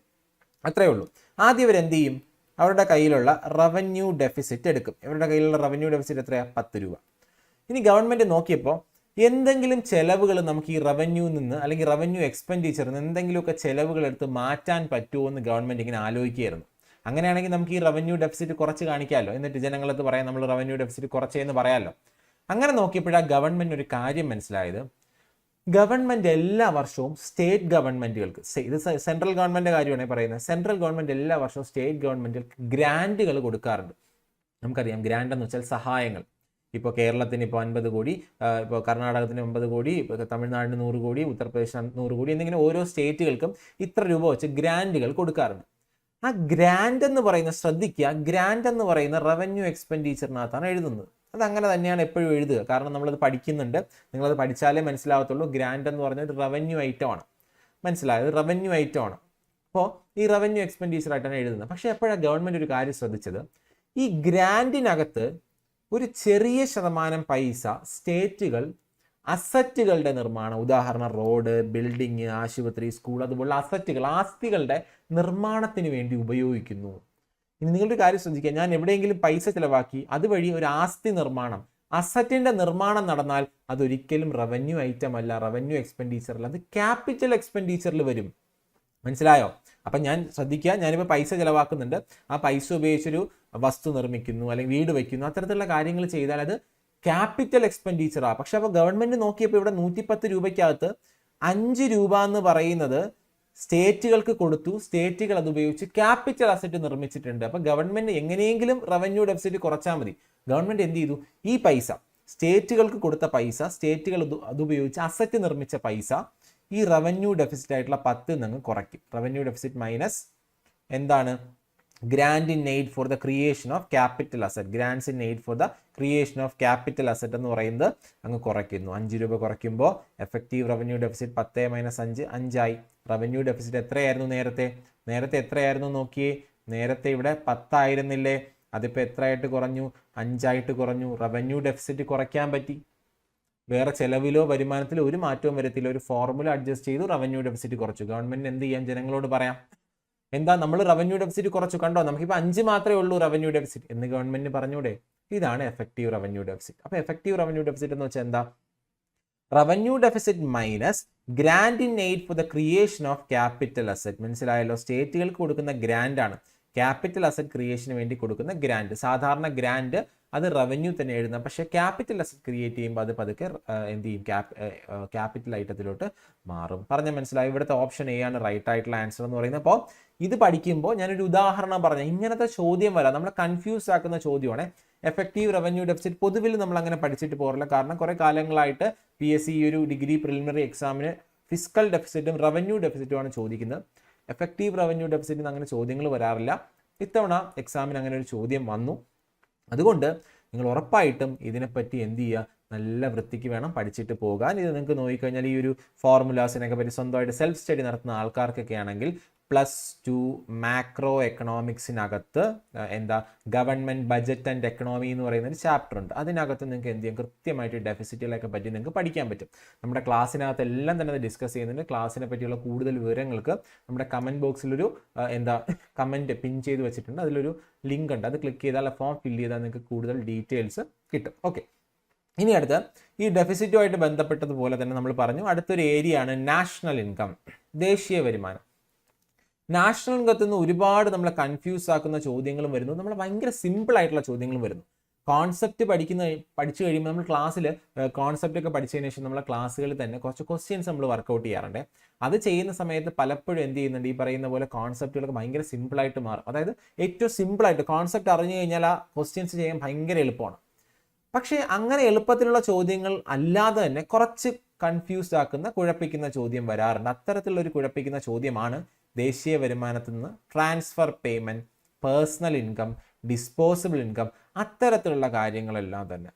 അത്രയേ ഉള്ളൂ. ആദ്യം ഇവർ എന്ത് ചെയ്യും? അവരുടെ കയ്യിലുള്ള റവന്യൂ ഡെഫിസിറ്റ് എടുക്കും. ഇവരുടെ കയ്യിലുള്ള റവന്യൂ ഡെഫിസിറ്റ് എത്രയാണ് പത്ത് രൂപ. ഇനി ഗവൺമെന്റ് നോക്കിയപ്പോൾ എന്തെങ്കിലും ചെലവുകൾ നമുക്ക് ഈ റവന്യൂ നിന്ന് അല്ലെങ്കിൽ റവന്യൂ എക്സ്പെൻഡിച്ചറിൽ നിന്ന് എന്തെങ്കിലുമൊക്കെ ചെലവുകൾ എടുത്ത് മാറ്റാൻ പറ്റുമോ എന്ന് ഗവൺമെന്റ് ഇങ്ങനെ ആലോചിക്കുകയായിരുന്നു. അങ്ങനെയാണെങ്കിൽ നമുക്ക് ഈ റവന്യൂ ഡെഫിസിറ്റ് കുറച്ച് കാണിക്കാമല്ലോ. എന്നിട്ട് ജനങ്ങളത് പറയാം നമ്മൾ റവന്യൂ ഡെഫിസിറ്റ് കുറച്ചേന്ന് പറയാമല്ലോ. അങ്ങനെ നോക്കിയപ്പോഴാണ് ഗവൺമെന്റ് ഒരു കാര്യം മനസ്സിലായത്. ഗവൺമെന്റ് എല്ലാ വർഷവും സ്റ്റേറ്റ് ഗവൺമെന്റുകൾക്ക് ഇത് സെൻട്രൽ ഗവൺമെന്റ് കാര്യമാണ് പറയുന്നത്. സെൻട്രൽ ഗവൺമെന്റ് എല്ലാ വർഷവും സ്റ്റേറ്റ് ഗവൺമെന്റുകൾക്ക് ഗ്രാന്റുകൾ കൊടുക്കാറുണ്ട്. നമുക്കറിയാം ഗ്രാൻഡ് എന്ന് വെച്ചാൽ സഹായങ്ങൾ. ഇപ്പോൾ കേരളത്തിന് ഇപ്പോൾ അൻപത് കോടി ഇപ്പോൾ കർണാടകത്തിന് ഒമ്പത് കോടി തമിഴ്നാടിന് നൂറ് കോടി ഉത്തർപ്രദേശ് നൂറ് കോടി എന്നിങ്ങനെ ഓരോ സ്റ്റേറ്റുകൾക്കും ഇത്ര രൂപ വെച്ച് ഗ്രാൻഡുകൾ കൊടുക്കാറുണ്ട്. ആ ഗ്രാൻഡ് എന്ന് പറയുന്ന ശ്രദ്ധിക്കുക ഗ്രാൻഡ് എന്ന് പറയുന്ന റവന്യൂ എക്സ്പെൻഡിച്ചറിനകത്താണ് എഴുതുന്നത്. അത് അങ്ങനെ തന്നെയാണ് എപ്പോഴും എഴുതുക. കാരണം നമ്മളത് പഠിക്കുന്നുണ്ട്. നിങ്ങളത് പഠിച്ചാലേ മനസ്സിലാവത്തുള്ളൂ. ഗ്രാൻഡ് എന്ന് പറഞ്ഞാൽ റവന്യൂ ഐറ്റം ആണ്. മനസ്സിലായത് റവന്യൂ ഐറ്റം ആണ്. അപ്പോൾ ഈ റവന്യൂ എക്സ്പെൻഡിച്ചർ ആയിട്ടാണ് എഴുതുന്നത്. പക്ഷേ എപ്പോഴാണ് ഗവൺമെന്റ് ഒരു കാര്യം ശ്രദ്ധിച്ചത്? ഈ ഗ്രാൻഡിനകത്ത് ഒരു ചെറിയ ശതമാനം പൈസ സ്റ്റേറ്റുകൾ അസറ്റുകളുടെ നിർമ്മാണം ഉദാഹരണം റോഡ് ബിൽഡിംഗ് ആശുപത്രി സ്കൂൾ അതുപോലുള്ള അസറ്റുകൾ ആസ്തികളുടെ നിർമ്മാണത്തിന് വേണ്ടി ഉപയോഗിക്കുന്നു. ഇനി നിങ്ങളുടെ കാര്യം ശ്രദ്ധിക്കുക ഞാൻ എവിടെയെങ്കിലും പൈസ ചിലവാക്കി അതുവഴി ഒരു ആസ്തി നിർമ്മാണം അസറ്റിന്റെ നിർമ്മാണം നടന്നാൽ അതൊരിക്കലും റവന്യൂ ഐറ്റം അല്ല റവന്യൂ എക്സ്പെൻഡിച്ചറിൽ അത് ക്യാപിറ്റൽ എക്സ്പെൻഡിച്ചറിൽ വരും. മനസ്സിലായോ? അപ്പം ഞാൻ ശ്രദ്ധിക്കുക ഞാനിപ്പോൾ പൈസ ചിലവാക്കുന്നുണ്ട്. ആ പൈസ ഉപയോഗിച്ചൊരു വസ്തു നിർമ്മിക്കുന്നു അല്ലെങ്കിൽ വീട് വയ്ക്കുന്നു അത്തരത്തിലുള്ള കാര്യങ്ങൾ ചെയ്താൽ അത് ക്യാപിറ്റൽ എക്സ്പെൻഡിച്ചറാണ് പക്ഷെ അപ്പോൾ ഗവൺമെന്റ് നോക്കിയപ്പോൾ ഇവിടെ നൂറ്റിപ്പത്ത് രൂപയ്ക്കകത്ത് അഞ്ച് രൂപ എന്ന് പറയുന്നത് സ്റ്റേറ്റുകൾക്ക് കൊടുത്തു. സ്റ്റേറ്റുകൾ അത് ഉപയോഗിച്ച് ക്യാപിറ്റൽ അസറ്റ് നിർമ്മിച്ചിട്ടുണ്ട്. അപ്പം ഗവൺമെന്റ് എങ്ങനെയെങ്കിലും റവന്യൂ ഡെഫിസിറ്റ് കുറച്ചാൽ മതി. ഗവൺമെന്റ് എന്ത് ചെയ്തു? ഈ പൈസ സ്റ്റേറ്റുകൾക്ക് കൊടുത്ത പൈസ സ്റ്റേറ്റുകൾ അത് അതുപയോഗിച്ച് അസറ്റ് നിർമ്മിച്ച പൈസ ഈ റവന്യൂ ഡെഫിസിറ്റ് ആയിട്ടുള്ള പത്ത് നിങ്ങൾ കുറയ്ക്കും. റവന്യൂ ഡെഫിസിറ്റ് മൈനസ് എന്താണ്? Grant in aid for the creation of capital asset grants in aid for the creation of capital asset എന്ന് പറയുന്നത് അങ്ങ് കുറയ്ക്കുന്നു. അഞ്ച് രൂപ കുറയ്ക്കുമ്പോൾ എഫക്റ്റീവ് റവന്യൂ ഡെഫിസിറ്റ് പത്ത് മൈനസ് അഞ്ച് അഞ്ചായി. റവന്യൂ ഡെഫിസിറ്റ് എത്രയായിരുന്നു നേരത്തെ? നേരത്തെ എത്രയായിരുന്നു നോക്കിയേ? നേരത്തെ ഇവിടെ പത്തായിരുന്നില്ലേ? അതിപ്പോൾ എത്രയായിട്ട് കുറഞ്ഞു? അഞ്ചായിട്ട് കുറഞ്ഞു. റവന്യൂ ഡെഫിസിറ്റ് കുറയ്ക്കാൻ പറ്റി. വേറെ ചെലവിലോ വരുമാനത്തിലോ ഒരു മാറ്റവും വരത്തില്ല. ഒരു ഫോർമുല അഡ്ജസ്റ്റ് ചെയ്തു റവന്യൂ ഡെഫിസിറ്റ് കുറച്ചു. ഗവൺമെന്റ് എന്ത് ചെയ്യാം? ജനങ്ങളോട് പറയാം. എന്താ നമ്മൾ റവന്യൂ ഡെഫിസിറ്റ് കുറച്ചു? കണ്ടോ? നമുക്കിപ്പോൾ അഞ്ച് മാത്രമേ ഉള്ളൂ റവന്യൂ ഡെഫിസിറ്റ് എന്ന് ഗവൺമെന്റിന് പറഞ്ഞൂടെ? ഇതാണ് എഫക്റ്റീവ് റവന്യൂ ഡെഫിസിറ്റ് അപ്പോൾ എഫക്റ്റീവ് റവന്യൂ ഡെഫിസിറ്റ് എന്ന് വെച്ചാൽ എന്താ? Revenue deficit minus grant in aid for the creation of capital asset മനസ്സിലായല്ലോ? സ്റ്റേറ്റുകൾക്ക് കൊടുക്കുന്ന ഗ്രാൻഡ് ആണ്. ക്യാപിറ്റൽ അസറ്റ് ക്രിയേഷന് വേണ്ടി കൊടുക്കുന്ന ഗ്രാൻഡ്. സാധാരണ ഗ്രാൻഡ് അത് റവന്യൂ തന്നെ എഴുതുന്ന പക്ഷേ ക്യാപിറ്റൽ അസറ്റ് ക്രിയേറ്റ് ചെയ്യുമ്പോൾ അത് പതുക്കെ എന്ത് ചെയ്യും? ക്യാപിറ്റൽ ഐറ്റത്തിലോട്ട് മാറും. പറഞ്ഞ മനസ്സിലായി? ഇവിടുത്തെ ഓപ്ഷൻ എ ആണ് റൈറ്റ് ആയിട്ടുള്ള ആൻസർ എന്ന് പറയുന്നത്. അപ്പോൾ ഇത് പഠിക്കുമ്പോൾ ഞാനൊരു ഉദാഹരണം പറഞ്ഞു ഇങ്ങനത്തെ ചോദ്യം വരാം. നമ്മളെ കൺഫ്യൂസ് ആക്കുന്ന ചോദ്യമാണ്. എഫക്റ്റീവ് റവന്യൂ ഡെഫിസിറ്റ് പൊതുവിൽ നമ്മൾ അങ്ങനെ പഠിച്ചിട്ട് പോറില്ല കാരണം കുറേ കാലങ്ങളായിട്ട് പി എസ് സി ഒരു ഡിഗ്രി പ്രിലിമിനറി എക്സാമിന് ഫിസിക്കൽ ഡെഫിസിറ്റും റവന്യൂ ഡെഫിസിറ്റുമാണ് ചോദിക്കുന്നത്. എഫക്റ്റീവ് റവന്യൂ ഡെഫിസിറ്റിന് അങ്ങനെ ചോദ്യങ്ങൾ വരാറില്ല. ഇത്തവണ എക്സാമിന് അങ്ങനെ ഒരു ചോദ്യം വന്നു. അതുകൊണ്ട് നിങ്ങൾ ഉറപ്പായിട്ടും ഇതിനെപ്പറ്റി എന്ത് ചെയ്യുക? നല്ല വൃത്തിക്ക് വേണം പഠിച്ചിട്ട് പോകാൻ. ഇത് നിങ്ങൾക്ക് നോക്കിക്കഴിഞ്ഞാൽ ഈ ഒരു ഫോർമുലാസിനൊക്കെ പറ്റി സ്വന്തമായിട്ട് സെൽഫ് സ്റ്റഡി നടത്തുന്ന ആൾക്കാർക്കൊക്കെ ആണെങ്കിൽ പ്ലസ് ടു മാക്രോ എക്കണോമിക്സിനകത്ത് എന്താ ഗവൺമെന്റ് ബജറ്റ് ആൻഡ് എക്കണോമി എന്ന് പറയുന്ന ഒരു ചാപ്റ്റർ ഉണ്ട്. അതിനകത്ത് നിങ്ങൾക്ക് എന്ത് ചെയ്യും? കൃത്യമായിട്ട് ഡെഫിസിറ്റുകളൊക്കെ പറ്റി നിങ്ങൾക്ക് പഠിക്കാൻ പറ്റും. നമ്മുടെ ക്ലാസ്സിനകത്ത് എല്ലാം തന്നെ ഡിസ്കസ് ചെയ്യുന്നുണ്ട്. ക്ലാസ്സിനെ പറ്റിയുള്ള കൂടുതൽ വിവരങ്ങൾക്ക് നമ്മുടെ കമന്റ് ബോക്സിലൊരു എന്താ കമന്റ് പിൻ ചെയ്ത് വെച്ചിട്ടുണ്ട്. അതിലൊരു ലിങ്ക് ഉണ്ട്. അത് ക്ലിക്ക് ചെയ്താൽ ആ ഫോം ഫില്ല് ചെയ്താൽ നിങ്ങൾക്ക് കൂടുതൽ ഡീറ്റെയിൽസ് കിട്ടും. ഓക്കെ ഇനി അടുത്ത് ഈ ഡെഫിസിറ്റുമായിട്ട് ബന്ധപ്പെട്ടതുപോലെ തന്നെ നമ്മൾ പറഞ്ഞു അടുത്തൊരു ഏരിയ ആണ് നാഷണൽ ഇൻകം ദേശീയ വരുമാനം. നാഷണൽ ഇൻകത്തിൽ നിന്ന് ഒരുപാട് നമ്മളെ കൺഫ്യൂസ് ആക്കുന്ന ചോദ്യങ്ങളും വരുന്നു. നമ്മൾ ഭയങ്കര സിമ്പിൾ ആയിട്ടുള്ള ചോദ്യങ്ങളും വരുന്നു. കോൺസെപ്റ്റ് പഠിക്കുന്ന പഠിച്ചു കഴിയുമ്പോൾ നമ്മൾ ക്ലാസ്സിൽ കോൺസെപ്റ്റ് ഒക്കെ പഠിച്ചതിന് ശേഷം നമ്മളെ ക്ലാസ്സുകളിൽ തന്നെ കുറച്ച് ക്വസ്റ്റ്യൻസ് നമ്മൾ വർക്കൗട്ട് ചെയ്യാറുണ്ട്. അത് ചെയ്യുന്ന സമയത്ത് പലപ്പോഴും എന്ത് ചെയ്യുന്നുണ്ട്? ഈ പറയുന്ന പോലെ കോൺസെപ്റ്റുകളൊക്കെ ഭയങ്കര സിമ്പിളായിട്ട് മാറും. അതായത് ഏറ്റവും സിമ്പിളായിട്ട് കോൺസെപ്റ്റ് അറിഞ്ഞു കഴിഞ്ഞാൽ ആ ക്വസ്റ്റ്യൻസ് ചെയ്യാൻ ഭയങ്കര എളുപ്പമാണ്. പക്ഷേ അങ്ങനെ എളുപ്പത്തിലുള്ള ചോദ്യങ്ങൾ അല്ലാതെ തന്നെ കുറച്ച് കൺഫ്യൂസ്ഡ് ആക്കുന്ന കുഴപ്പിക്കുന്ന ചോദ്യം വരാറുണ്ട്. അത്തരത്തിലുള്ള ഒരു കുഴപ്പിക്കുന്ന ചോദ്യമാണ് ദേശീയ വരുമാനത്തിൽ നിന്ന് transfer payment personal income disposable income അത്തരത്തിലുള്ള കാര്യങ്ങളെല്ലാം തന്നെ.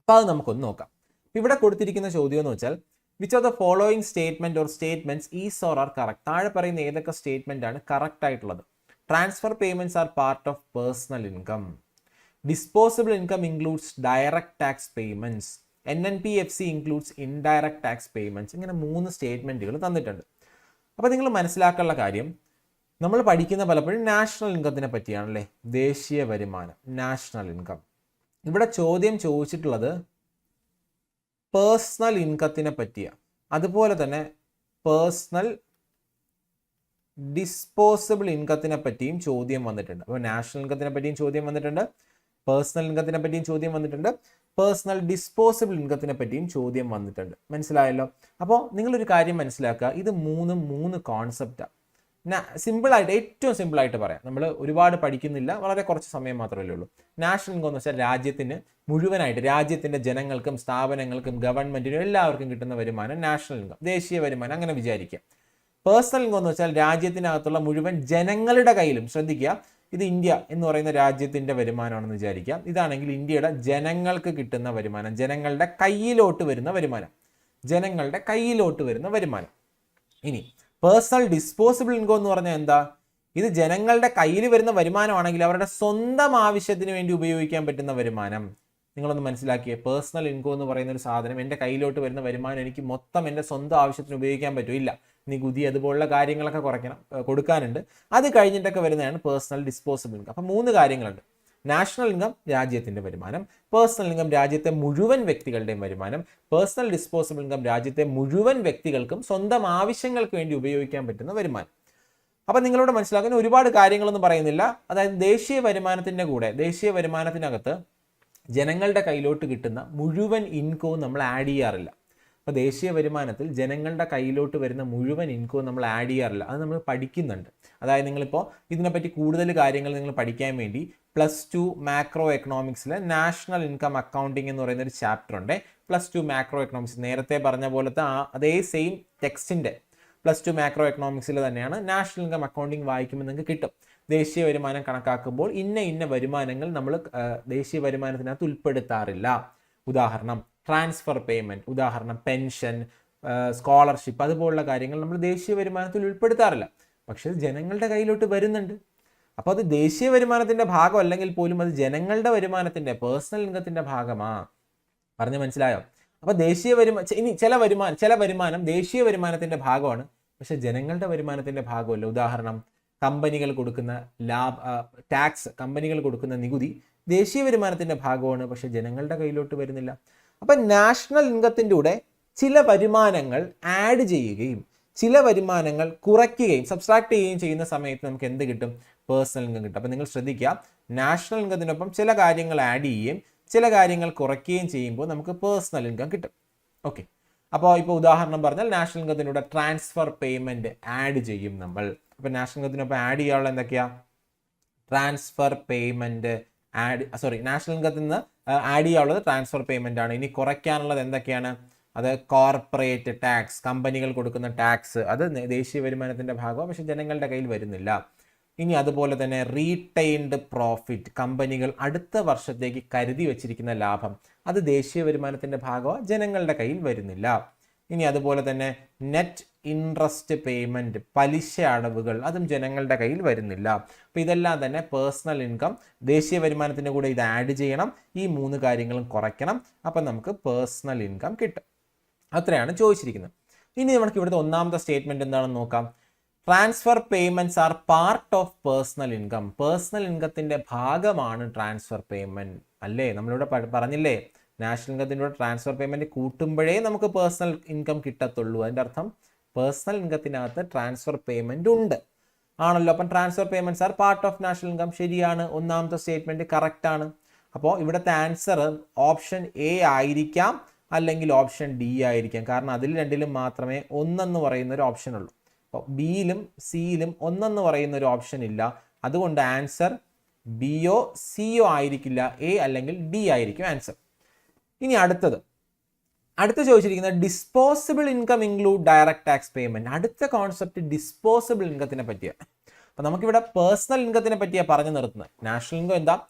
അപ്പോൾ അത് നമുക്കൊന്ന് നോക്കാം. ഇവിടെ കൊടുത്തിരിക്കുന്ന ചോദ്യം എന്ന് വെച്ചാൽ which of the following statement or statements is or are correct താഴെ പറയുന്ന ഏതൊക്കെ സ്റ്റേറ്റ്മെന്റ് ആണ് കറക്റ്റ് ആയിട്ടുള്ളത്? Transfer payments are part of personal income disposable income includes direct tax payments N N P F C includes indirect tax payments ഇങ്ങനെ മൂന്ന് സ്റ്റേറ്റ്മെന്റുകൾ തന്നിട്ടുണ്ട്. അപ്പോൾ നിങ്ങൾ മനസ്സിലാക്കാനുള്ള കാര്യം നമ്മൾ പഠിക്കുന്ന പലപ്പോഴും നാഷണൽ ഇൻകത്തിനെ പറ്റിയാണല്ലേ? ദേശീയ വരുമാനം നാഷണൽ ഇൻകം ഇവിടെ ചോദ്യം ചോദിച്ചിട്ടുള്ളത് പേഴ്സണൽ ഇൻകത്തിനെ പറ്റിയാണ് അതുപോലെ തന്നെ പേഴ്സണൽ ഡിസ്പോസിബിൾ ഇൻകത്തിനെ പറ്റിയും ചോദ്യം വന്നിട്ടുണ്ട്. അപ്പോൾ നാഷണൽ ഇൻകത്തിനെ പറ്റിയും ചോദ്യം വന്നിട്ടുണ്ട് പേഴ്സണൽ ഇൻകത്തിനെ പറ്റിയും ചോദ്യം വന്നിട്ടുണ്ട്. പേഴ്സണൽ ഡിസ്പോസിബിൾ ഇൻകത്തിനെ പറ്റിയും ചോദ്യം വന്നിട്ടുണ്ട്. മനസ്സിലായല്ലോ? അപ്പോൾ നിങ്ങളൊരു കാര്യം മനസ്സിലാക്കുക. ഇത് മൂന്ന് മൂന്ന് കോൺസെപ്റ്റാണ് സിമ്പിളായിട്ട് ഏറ്റവും സിമ്പിളായിട്ട് പറയാം. നമ്മൾ ഒരുപാട് പഠിക്കുന്നില്ല. വളരെ കുറച്ച് സമയം മാത്രമല്ലേ ഉള്ളൂ. നാഷണൽ ഇൻകം എന്ന് വെച്ചാൽ രാജ്യത്തിന് മുഴുവനായിട്ട് രാജ്യത്തിന്റെ ജനങ്ങൾക്കും സ്ഥാപനങ്ങൾക്കും ഗവൺമെന്റിനും എല്ലാവർക്കും കിട്ടുന്ന വരുമാനം നാഷണൽ ഇൻകം ദേശീയ വരുമാനം അങ്ങനെ വിചാരിക്കുക. പേഴ്സണൽ ഇൻകം എന്ന് വെച്ചാൽ രാജ്യത്തിനകത്തുള്ള മുഴുവൻ ജനങ്ങളുടെ കയ്യിലും ശ്രദ്ധിക്കുക. ഇത് ഇന്ത്യ എന്ന് പറയുന്ന രാജ്യത്തിന്റെ വരുമാനമാണെന്ന് വിചാരിക്കാം. ഇതാണെങ്കിൽ ഇന്ത്യയുടെ ജനങ്ങൾക്ക് കിട്ടുന്ന വരുമാനം ജനങ്ങളുടെ കയ്യിലോട്ട് വരുന്ന വരുമാനം ജനങ്ങളുടെ കയ്യിലോട്ട് വരുന്ന വരുമാനം. ഇനി പേഴ്സണൽ ഡിസ്പോസിബിൾ ഇൻകം എന്ന് പറഞ്ഞാൽ എന്താ? ഇത് ജനങ്ങളുടെ കയ്യിൽ വരുന്ന വരുമാനമാണെങ്കിൽ അവരുടെ സ്വന്തം ആവശ്യത്തിന് വേണ്ടി ഉപയോഗിക്കാൻ പറ്റുന്ന വരുമാനം. നിങ്ങളൊന്ന് മനസ്സിലാക്കിയേ. പേഴ്സണൽ ഇൻകം എന്ന് പറയുന്ന ഒരു സാധനം എന്റെ കയ്യിലോട്ട് വരുന്ന വരുമാനം എനിക്ക് മൊത്തം എന്റെ സ്വന്തം ആവശ്യത്തിന് ഉപയോഗിക്കാൻ പറ്റില്ല നികുതി അതുപോലുള്ള കാര്യങ്ങളൊക്കെ കുറയ്ക്കണം കൊടുക്കാനുണ്ട്. അത് കഴിഞ്ഞിട്ടൊക്കെ വരുന്നതാണ് പേഴ്സണൽ ഡിസ്പോസിബിൾ ഇൻകം അപ്പം മൂന്ന് കാര്യങ്ങളുണ്ട്. നാഷണൽ ഇൻകം രാജ്യത്തിന്റെ വരുമാനം. പേഴ്സണൽ ഇൻകം രാജ്യത്തെ മുഴുവൻ വ്യക്തികളുടെയും വരുമാനം. പേഴ്സണൽ ഡിസ്പോസിബിൾ ഇൻകം രാജ്യത്തെ മുഴുവൻ വ്യക്തികൾക്കും സ്വന്തം ആവശ്യങ്ങൾക്ക് വേണ്ടി ഉപയോഗിക്കാൻ പറ്റുന്ന വരുമാനം. അപ്പം നിങ്ങളോട് മനസ്സിലാക്കുന്ന ഒരുപാട് കാര്യങ്ങളൊന്നും പറയുന്നില്ല. അതായത് ദേശീയ വരുമാനത്തിന്റെ കൂടെ ദേശീയ വരുമാനത്തിനകത്ത് ജനങ്ങളുടെ കയ്യിലോട്ട് കിട്ടുന്ന മുഴുവൻ ഇൻകവും നമ്മൾ ആഡ് ചെയ്യാറില്ല. അപ്പോൾ ദേശീയ വരുമാനത്തിൽ ജനങ്ങളുടെ കയ്യിലോട്ട് വരുന്ന മുഴുവൻ ഇൻകവും നമ്മൾ ആഡ് ചെയ്യാറില്ല. അത് നമ്മൾ പഠിക്കുന്നുണ്ട്. അതായത് നിങ്ങളിപ്പോൾ ഇതിനെപ്പറ്റി കൂടുതൽ കാര്യങ്ങൾ നിങ്ങൾ പഠിക്കാൻ വേണ്ടി പ്ലസ് ടു മാക്രോ എക്കണോമിക്സിലെ നാഷണൽ ഇൻകം അക്കൗണ്ടിങ് എന്ന് പറയുന്ന ഒരു ചാപ്റ്റർ ഉണ്ട്. പ്ലസ് ടു മാക്രോ എക്കണോമിക്സ് നേരത്തെ പറഞ്ഞ പോലത്തെ ആ അതേ സെയിം ടെക്സ്റ്റിന്റെ പ്ലസ് ടു മാക്രോ എക്കണോമിക്സിൽ തന്നെയാണ് നാഷണൽ ഇൻകം അക്കൗണ്ടിങ് വായിക്കുമ്പോൾ നിങ്ങൾക്ക് കിട്ടും. ദേശീയ വരുമാനം കണക്കാക്കുമ്പോൾ ഇന്ന ഇന്ന വരുമാനങ്ങൾ നമ്മൾ ദേശീയ വരുമാനത്തിനകത്ത് ഉൾപ്പെടുത്താറില്ല. ഉദാഹരണം ട്രാൻസ്ഫർ പേയ്മെന്റ് ഉദാഹരണം പെൻഷൻ സ്കോളർഷിപ്പ് അതുപോലുള്ള കാര്യങ്ങൾ നമ്മൾ ദേശീയ വരുമാനത്തിൽ ഉൾപ്പെടുത്താറില്ല. പക്ഷേ ജനങ്ങളുടെ കയ്യിലോട്ട് വരുന്നുണ്ട്. അപ്പോൾ അത് ദേശീയ വരുമാനത്തിന്റെ ഭാഗം അല്ലെങ്കിൽ പോലും അത് ജനങ്ങളുടെ വരുമാനത്തിന്റെ പേഴ്സണൽ ഇൻകത്തിന്റെ ഭാഗമാ. പറഞ്ഞ് മനസ്സിലായോ? അപ്പോൾ ദേശീയ വരുമാനം ഇനി ചില വരുമാനം ചില വരുമാനം ദേശീയ വരുമാനത്തിന്റെ ഭാഗമാണ്. പക്ഷെ ജനങ്ങളുടെ വരുമാനത്തിന്റെ ഭാഗമല്ല. ഉദാഹരണം കമ്പനികൾ കൊടുക്കുന്ന ലാഭ ടാക്സ് കമ്പനികൾ കൊടുക്കുന്ന നികുതി ദേശീയ വരുമാനത്തിന്റെ ഭാഗമാണ്. പക്ഷെ ജനങ്ങളുടെ കയ്യിലോട്ട് വരുന്നില്ല. അപ്പം നാഷണൽ ഇൻകത്തിന്റെ കൂടെ ചില വരുമാനങ്ങൾ ആഡ് ചെയ്യുകയും ചില വരുമാനങ്ങൾ കുറയ്ക്കുകയും സബ്സ്ട്രാക്ട് ചെയ്യുകയും ചെയ്യുന്ന സമയത്ത് നമുക്ക് എന്ത് കിട്ടും? പേഴ്സണൽ ഇൻകം കിട്ടും. അപ്പം നിങ്ങൾ ശ്രദ്ധിക്കുക നാഷണൽ ഇൻകത്തിനൊപ്പം ചില കാര്യങ്ങൾ ആഡ് ചെയ്യുകയും ചില കാര്യങ്ങൾ കുറയ്ക്കുകയും ചെയ്യുമ്പോൾ നമുക്ക് പേഴ്സണൽ ഇൻകം കിട്ടും. ഓക്കെ. അപ്പോൾ ഇപ്പോൾ ഉദാഹരണം പറഞ്ഞാൽ നാഷണൽ ഇൻകത്തിനൂടെ ട്രാൻസ്ഫർ പേയ്മെന്റ് ആഡ് ചെയ്യും നമ്മൾ. അപ്പോൾ നാഷണൽ ഇൻകത്തിനൊപ്പം ആഡ് ചെയ്യാനുള്ള എന്തൊക്കെയാണ് transfer payment add sorry national ഇൻകത്തിൽ നിന്ന് ആഡ് ചെയ്യാനുള്ളത് ട്രാൻസ്ഫർ പേയ്മെന്റ് ആണ്. ഇനി കുറയ്ക്കാനുള്ളത് എന്തൊക്കെയാണ്? അത് കോർപ്പറേറ്റ് ടാക്സ് കമ്പനികൾ കൊടുക്കുന്ന ടാക്സ് അത് ദേശീയ വരുമാനത്തിന്റെ ഭാഗമാണ് പക്ഷെ ജനങ്ങളുടെ കയ്യിൽ വരുന്നില്ല. ഇനി അതുപോലെ തന്നെ റീറ്റെയിൻഡ് പ്രോഫിറ്റ് കമ്പനികൾ അടുത്ത വർഷത്തേക്ക് കരുതി വച്ചിരിക്കുന്ന ലാഭം. അത് ദേശീയ വരുമാനത്തിന്റെ ഭാഗമാണ് ജനങ്ങളുടെ കയ്യിൽ വരുന്നില്ല. ഇനി അതുപോലെ തന്നെ നെറ്റ് ഇൻട്രസ്റ്റ് പേയ്മെന്റ് പലിശ അടവുകൾ അതും ജനങ്ങളുടെ കയ്യിൽ വരുന്നില്ല. അപ്പോൾ ഇതെല്ലാം തന്നെ പേഴ്സണൽ ഇൻകം ദേശീയ വരുമാനത്തിന്റെ കൂടെ ഇത് ആഡ് ചെയ്യണം. ഈ മൂന്ന് കാര്യങ്ങളും കുറയ്ക്കണം. അപ്പം നമുക്ക് പേഴ്സണൽ ഇൻകം കിട്ടും. അത്രയാണ് ചോദിച്ചിരിക്കുന്നത്. ഇനി നമുക്ക് ഇവിടുത്തെ ഒന്നാമത്തെ സ്റ്റേറ്റ്മെന്റ് എന്താണെന്ന് നോക്കാം. Transfer payments are part of personal income personal ഇൻകത്തിന്റെ ഭാഗമാണ് ട്രാൻസ്ഫർ പേയ്മെന്റ് അല്ലേ? നമ്മളിവിടെ പറഞ്ഞില്ലേ? നാഷണൽ ഇൻകത്തിന്റെ ട്രാൻസ്ഫർ പേയ്മെന്റ് കൂട്ടുമ്പോഴേ നമുക്ക് പേഴ്സണൽ ഇൻകം കിട്ടത്തുള്ളൂ. അതിന്റെ അർത്ഥം പേഴ്സണൽ ഇൻകത്തിനകത്ത് ട്രാൻസ്ഫർ പേയ്മെന്റ് ഉണ്ട്. ആണല്ലോ? അപ്പം transfer payments are part of national income ശരിയാണ്. ഒന്നാമത്തെ സ്റ്റേറ്റ്മെന്റ് ആണ്. അപ്പോൾ ഇവിടുത്തെ ആൻസർ ഓപ്ഷൻ എ ആയിരിക്കാം അല്ലെങ്കിൽ ഓപ്ഷൻ ഡി ആയിരിക്കാം. കാരണം അതിൽ രണ്ടിലും മാത്രമേ ഒന്നെന്ന് പറയുന്ന ഒരു ഓപ്ഷൻ ഉള്ളൂ. അപ്പോൾ ബിയിലും സിയിലും ഒന്നെന്ന് പറയുന്ന ഒരു ഓപ്ഷൻ ഇല്ല. അതുകൊണ്ട് ആൻസർ ബിയോ സിയോ ആയിരിക്കില്ല. എ അല്ലെങ്കിൽ ഡി ആയിരിക്കും ആൻസർ ഇനി അടുത്തത്. അടുത്ത ചോദിച്ചിരിക്കുന്നത് disposable income include direct tax payment അടുത്ത കോൺസെപ്റ്റ് ഡിസ്പോസിബിൾ ഇൻകത്തിനെ പറ്റിയാണ് അപ്പം നമുക്കിവിടെ പേഴ്സണൽ ഇൻകത്തിനെ പറ്റിയാണ് പറഞ്ഞു നിർത്തുന്നത്. നാഷണൽ ഇൻകം എന്താ?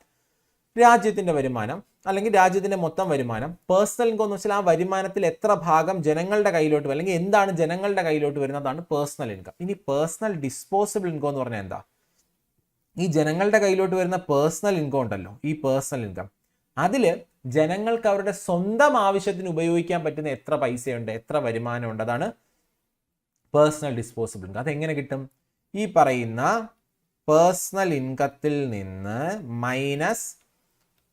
രാജ്യത്തിന്റെ വരുമാനം അല്ലെങ്കിൽ രാജ്യത്തിന്റെ മൊത്തം വരുമാനം. പേഴ്സണൽ ഇൻകം എന്ന് വെച്ചാൽ ആ വരുമാനത്തിൽ എത്ര ഭാഗം ജനങ്ങളുടെ കയ്യിലോട്ട് അല്ലെങ്കിൽ എന്താണ് ജനങ്ങളുടെ കയ്യിലോട്ട് വരുന്നതാണ് പേഴ്സണൽ ഇൻകം ഇനി പേഴ്സണൽ ഡിസ്പോസിബിൾ ഇൻകം എന്ന് പറഞ്ഞാൽ എന്താ? ഈ ജനങ്ങളുടെ കയ്യിലോട്ട് വരുന്ന പേഴ്സണൽ ഇൻകം ഉണ്ടല്ലോ. ഈ പേഴ്സണൽ ഇൻകം അതിൽ ജനങ്ങൾക്ക് അവരുടെ സ്വന്തം ആവശ്യത്തിന് ഉപയോഗിക്കാൻ പറ്റുന്ന എത്ര പൈസയുണ്ട് എത്ര വരുമാനമുണ്ട് അതാണ് പേഴ്സണൽ ഡിസ്പോസിബിൾ ഇൻകം അതെങ്ങനെ കിട്ടും? ഈ പറയുന്ന പേഴ്സണൽ ഇൻകത്തിൽ നിന്ന് minus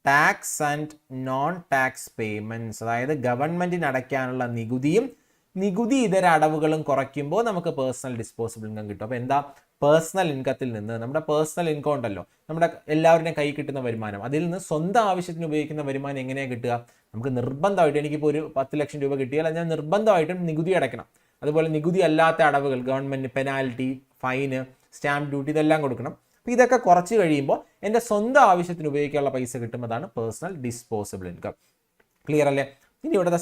tax and non tax payments അതായത് ഗവൺമെന്റിന് അടയ്ക്കാനുള്ള നികുതിയും നികുതി ഇതര അടവുകളും കുറയ്ക്കുമ്പോൾ നമുക്ക് പേഴ്സണൽ ഡിസ്പോസിബിൾ ഇൻകം കിട്ടും. അപ്പോൾ എന്താ? പേഴ്സണൽ ഇൻകത്തിൽ നിന്ന് നമ്മുടെ പേഴ്സണൽ ഇൻകം ഉണ്ടല്ലോ. നമ്മുടെ എല്ലാവരുടെയും കൈ കിട്ടുന്ന വരുമാനം. അതിൽ നിന്ന് സ്വന്തം ആവശ്യത്തിന് ഉപയോഗിക്കുന്ന വരുമാനം എങ്ങനെയാണ് കിട്ടുക? നമുക്ക് നിർബന്ധമായിട്ട് എനിക്കിപ്പോൾ ഒരു പത്ത് ലക്ഷം രൂപ കിട്ടിയാൽ ഞാൻ നിർബന്ധമായിട്ടും നികുതി അടയ്ക്കണം. അതുപോലെ നികുതി അല്ലാത്ത അടവുകൾ government penalty fine stamp duty ഇതെല്ലാം കൊടുക്കണം. അപ്പോൾ ഇതൊക്കെ കുറച്ച് കഴിയുമ്പോൾ എന്റെ സ്വന്തം ആവശ്യത്തിന് ഉപയോഗിക്കാനുള്ള പൈസ കിട്ടുന്നതാണ് പേഴ്സണൽ ഡിസ്പോസിബിൾ ഇൻകം ക്ലിയർ അല്ലേ? ഇനി ഇവിടുത്തെ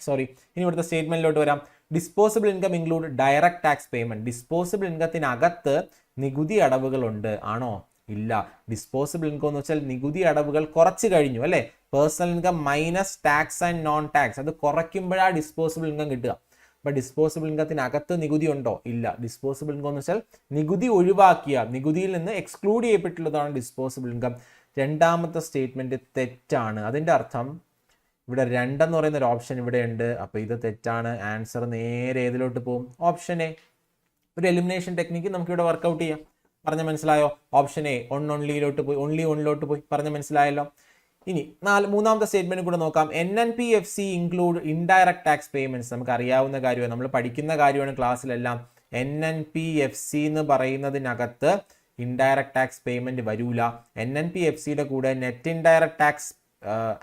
സോറി <coughs> ഇനി ഇവിടുത്തെ സ്റ്റേറ്റ്മെന്റിലോട്ട് വരാം. Disposable income include direct tax payment disposable ഇൻകത്തിനകത്ത് നികുതി അടവുകളുണ്ട്. ആണോ? ഇല്ല. ഡിസ്പോസിബിൾ ഇൻകം എന്ന് വെച്ചാൽ നികുതി അടവുകൾ കുറച്ച് കഴിഞ്ഞു അല്ലേ? Personal income minus tax and non tax അത് കുറയ്ക്കുമ്പോഴാണ് ഡിസ്പോസിബിൾ ഇൻകം കിട്ടുക. അപ്പൊ ഡിസ്പോസിബിൾ ഇൻകത്തിനകത്ത് നികുതി ഉണ്ടോ? ഇല്ല. ഡിസ്പോസിബിൾ ഇൻകം എന്ന് വെച്ചാൽ നികുതി ഒഴിവാക്കിയ നികുതിയിൽ നിന്ന് എക്സ്ക്ലൂഡ് ചെയ്യപ്പെട്ടുള്ളതാണ് ഡിസ്പോസിബിൾ ഇൻകം രണ്ടാമത്തെ സ്റ്റേറ്റ്മെന്റ് തെറ്റാണ്. അതിന്റെ അർത്ഥം ഇവിടെ രണ്ടെന്ന് പറയുന്ന ഒരു ഓപ്ഷൻ ഇവിടെ ഉണ്ട് അപ്പോൾ ഇത് തെറ്റാണ്. ആൻസർ നേരെ ഏതിലോട്ട് പോകും? ഓപ്ഷൻ എ ഒരു എലിമിനേഷൻ ടെക്നിക്ക് നമുക്കിവിടെ വർക്കൗട്ട് ചെയ്യാം. പറഞ്ഞ മനസ്സിലായോ? ഓപ്ഷൻ എ ഒൺ ഓൺലിയിലോട്ട് പോയി. ഓൺലി ഒണിലോട്ട് പോയി. പറഞ്ഞ മനസ്സിലായല്ലോ? ഇനി നാല് മൂന്നാമത്തെ സ്റ്റേറ്റ്മെന്റ് കൂടെ നോക്കാം. N N P F C include indirect tax payments നമുക്ക് അറിയാവുന്ന കാര്യമാണ്. നമ്മൾ പഠിക്കുന്ന കാര്യമാണ് ക്ലാസ്സിലെല്ലാം. N N P F C എന്ന് പറയുന്നതിനകത്ത് ഇൻഡയറക്ട് ടാക്സ് പേയ്മെന്റ് വരൂല. എൻ എൻ പി എഫ് സിയുടെ കൂടെ നെറ്റ് ഇൻഡയറക്ട് ടാക്സ്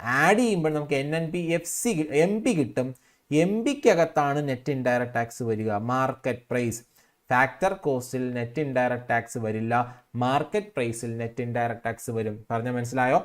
ആഡ് ചെയ്യുമ്പോൾ നമുക്ക് N N P F C M P കിട്ടും. എം പിക്കകത്താണ് നെറ്റ് ഇൻഡയറക്ട് ടാക്സ് വരിക. മാർക്കറ്റ് പ്രൈസ് ഫാക്ടർ കോസ്റ്റിൽ നെറ്റ് ഇൻഡയറക്ട് ടാക്സ് വരില്ല. മാർക്കറ്റ് പ്രൈസിൽ നെറ്റ് ഇൻഡയറക്ട് ടാക്സ് വരും. പറഞ്ഞ മനസ്സിലായോ?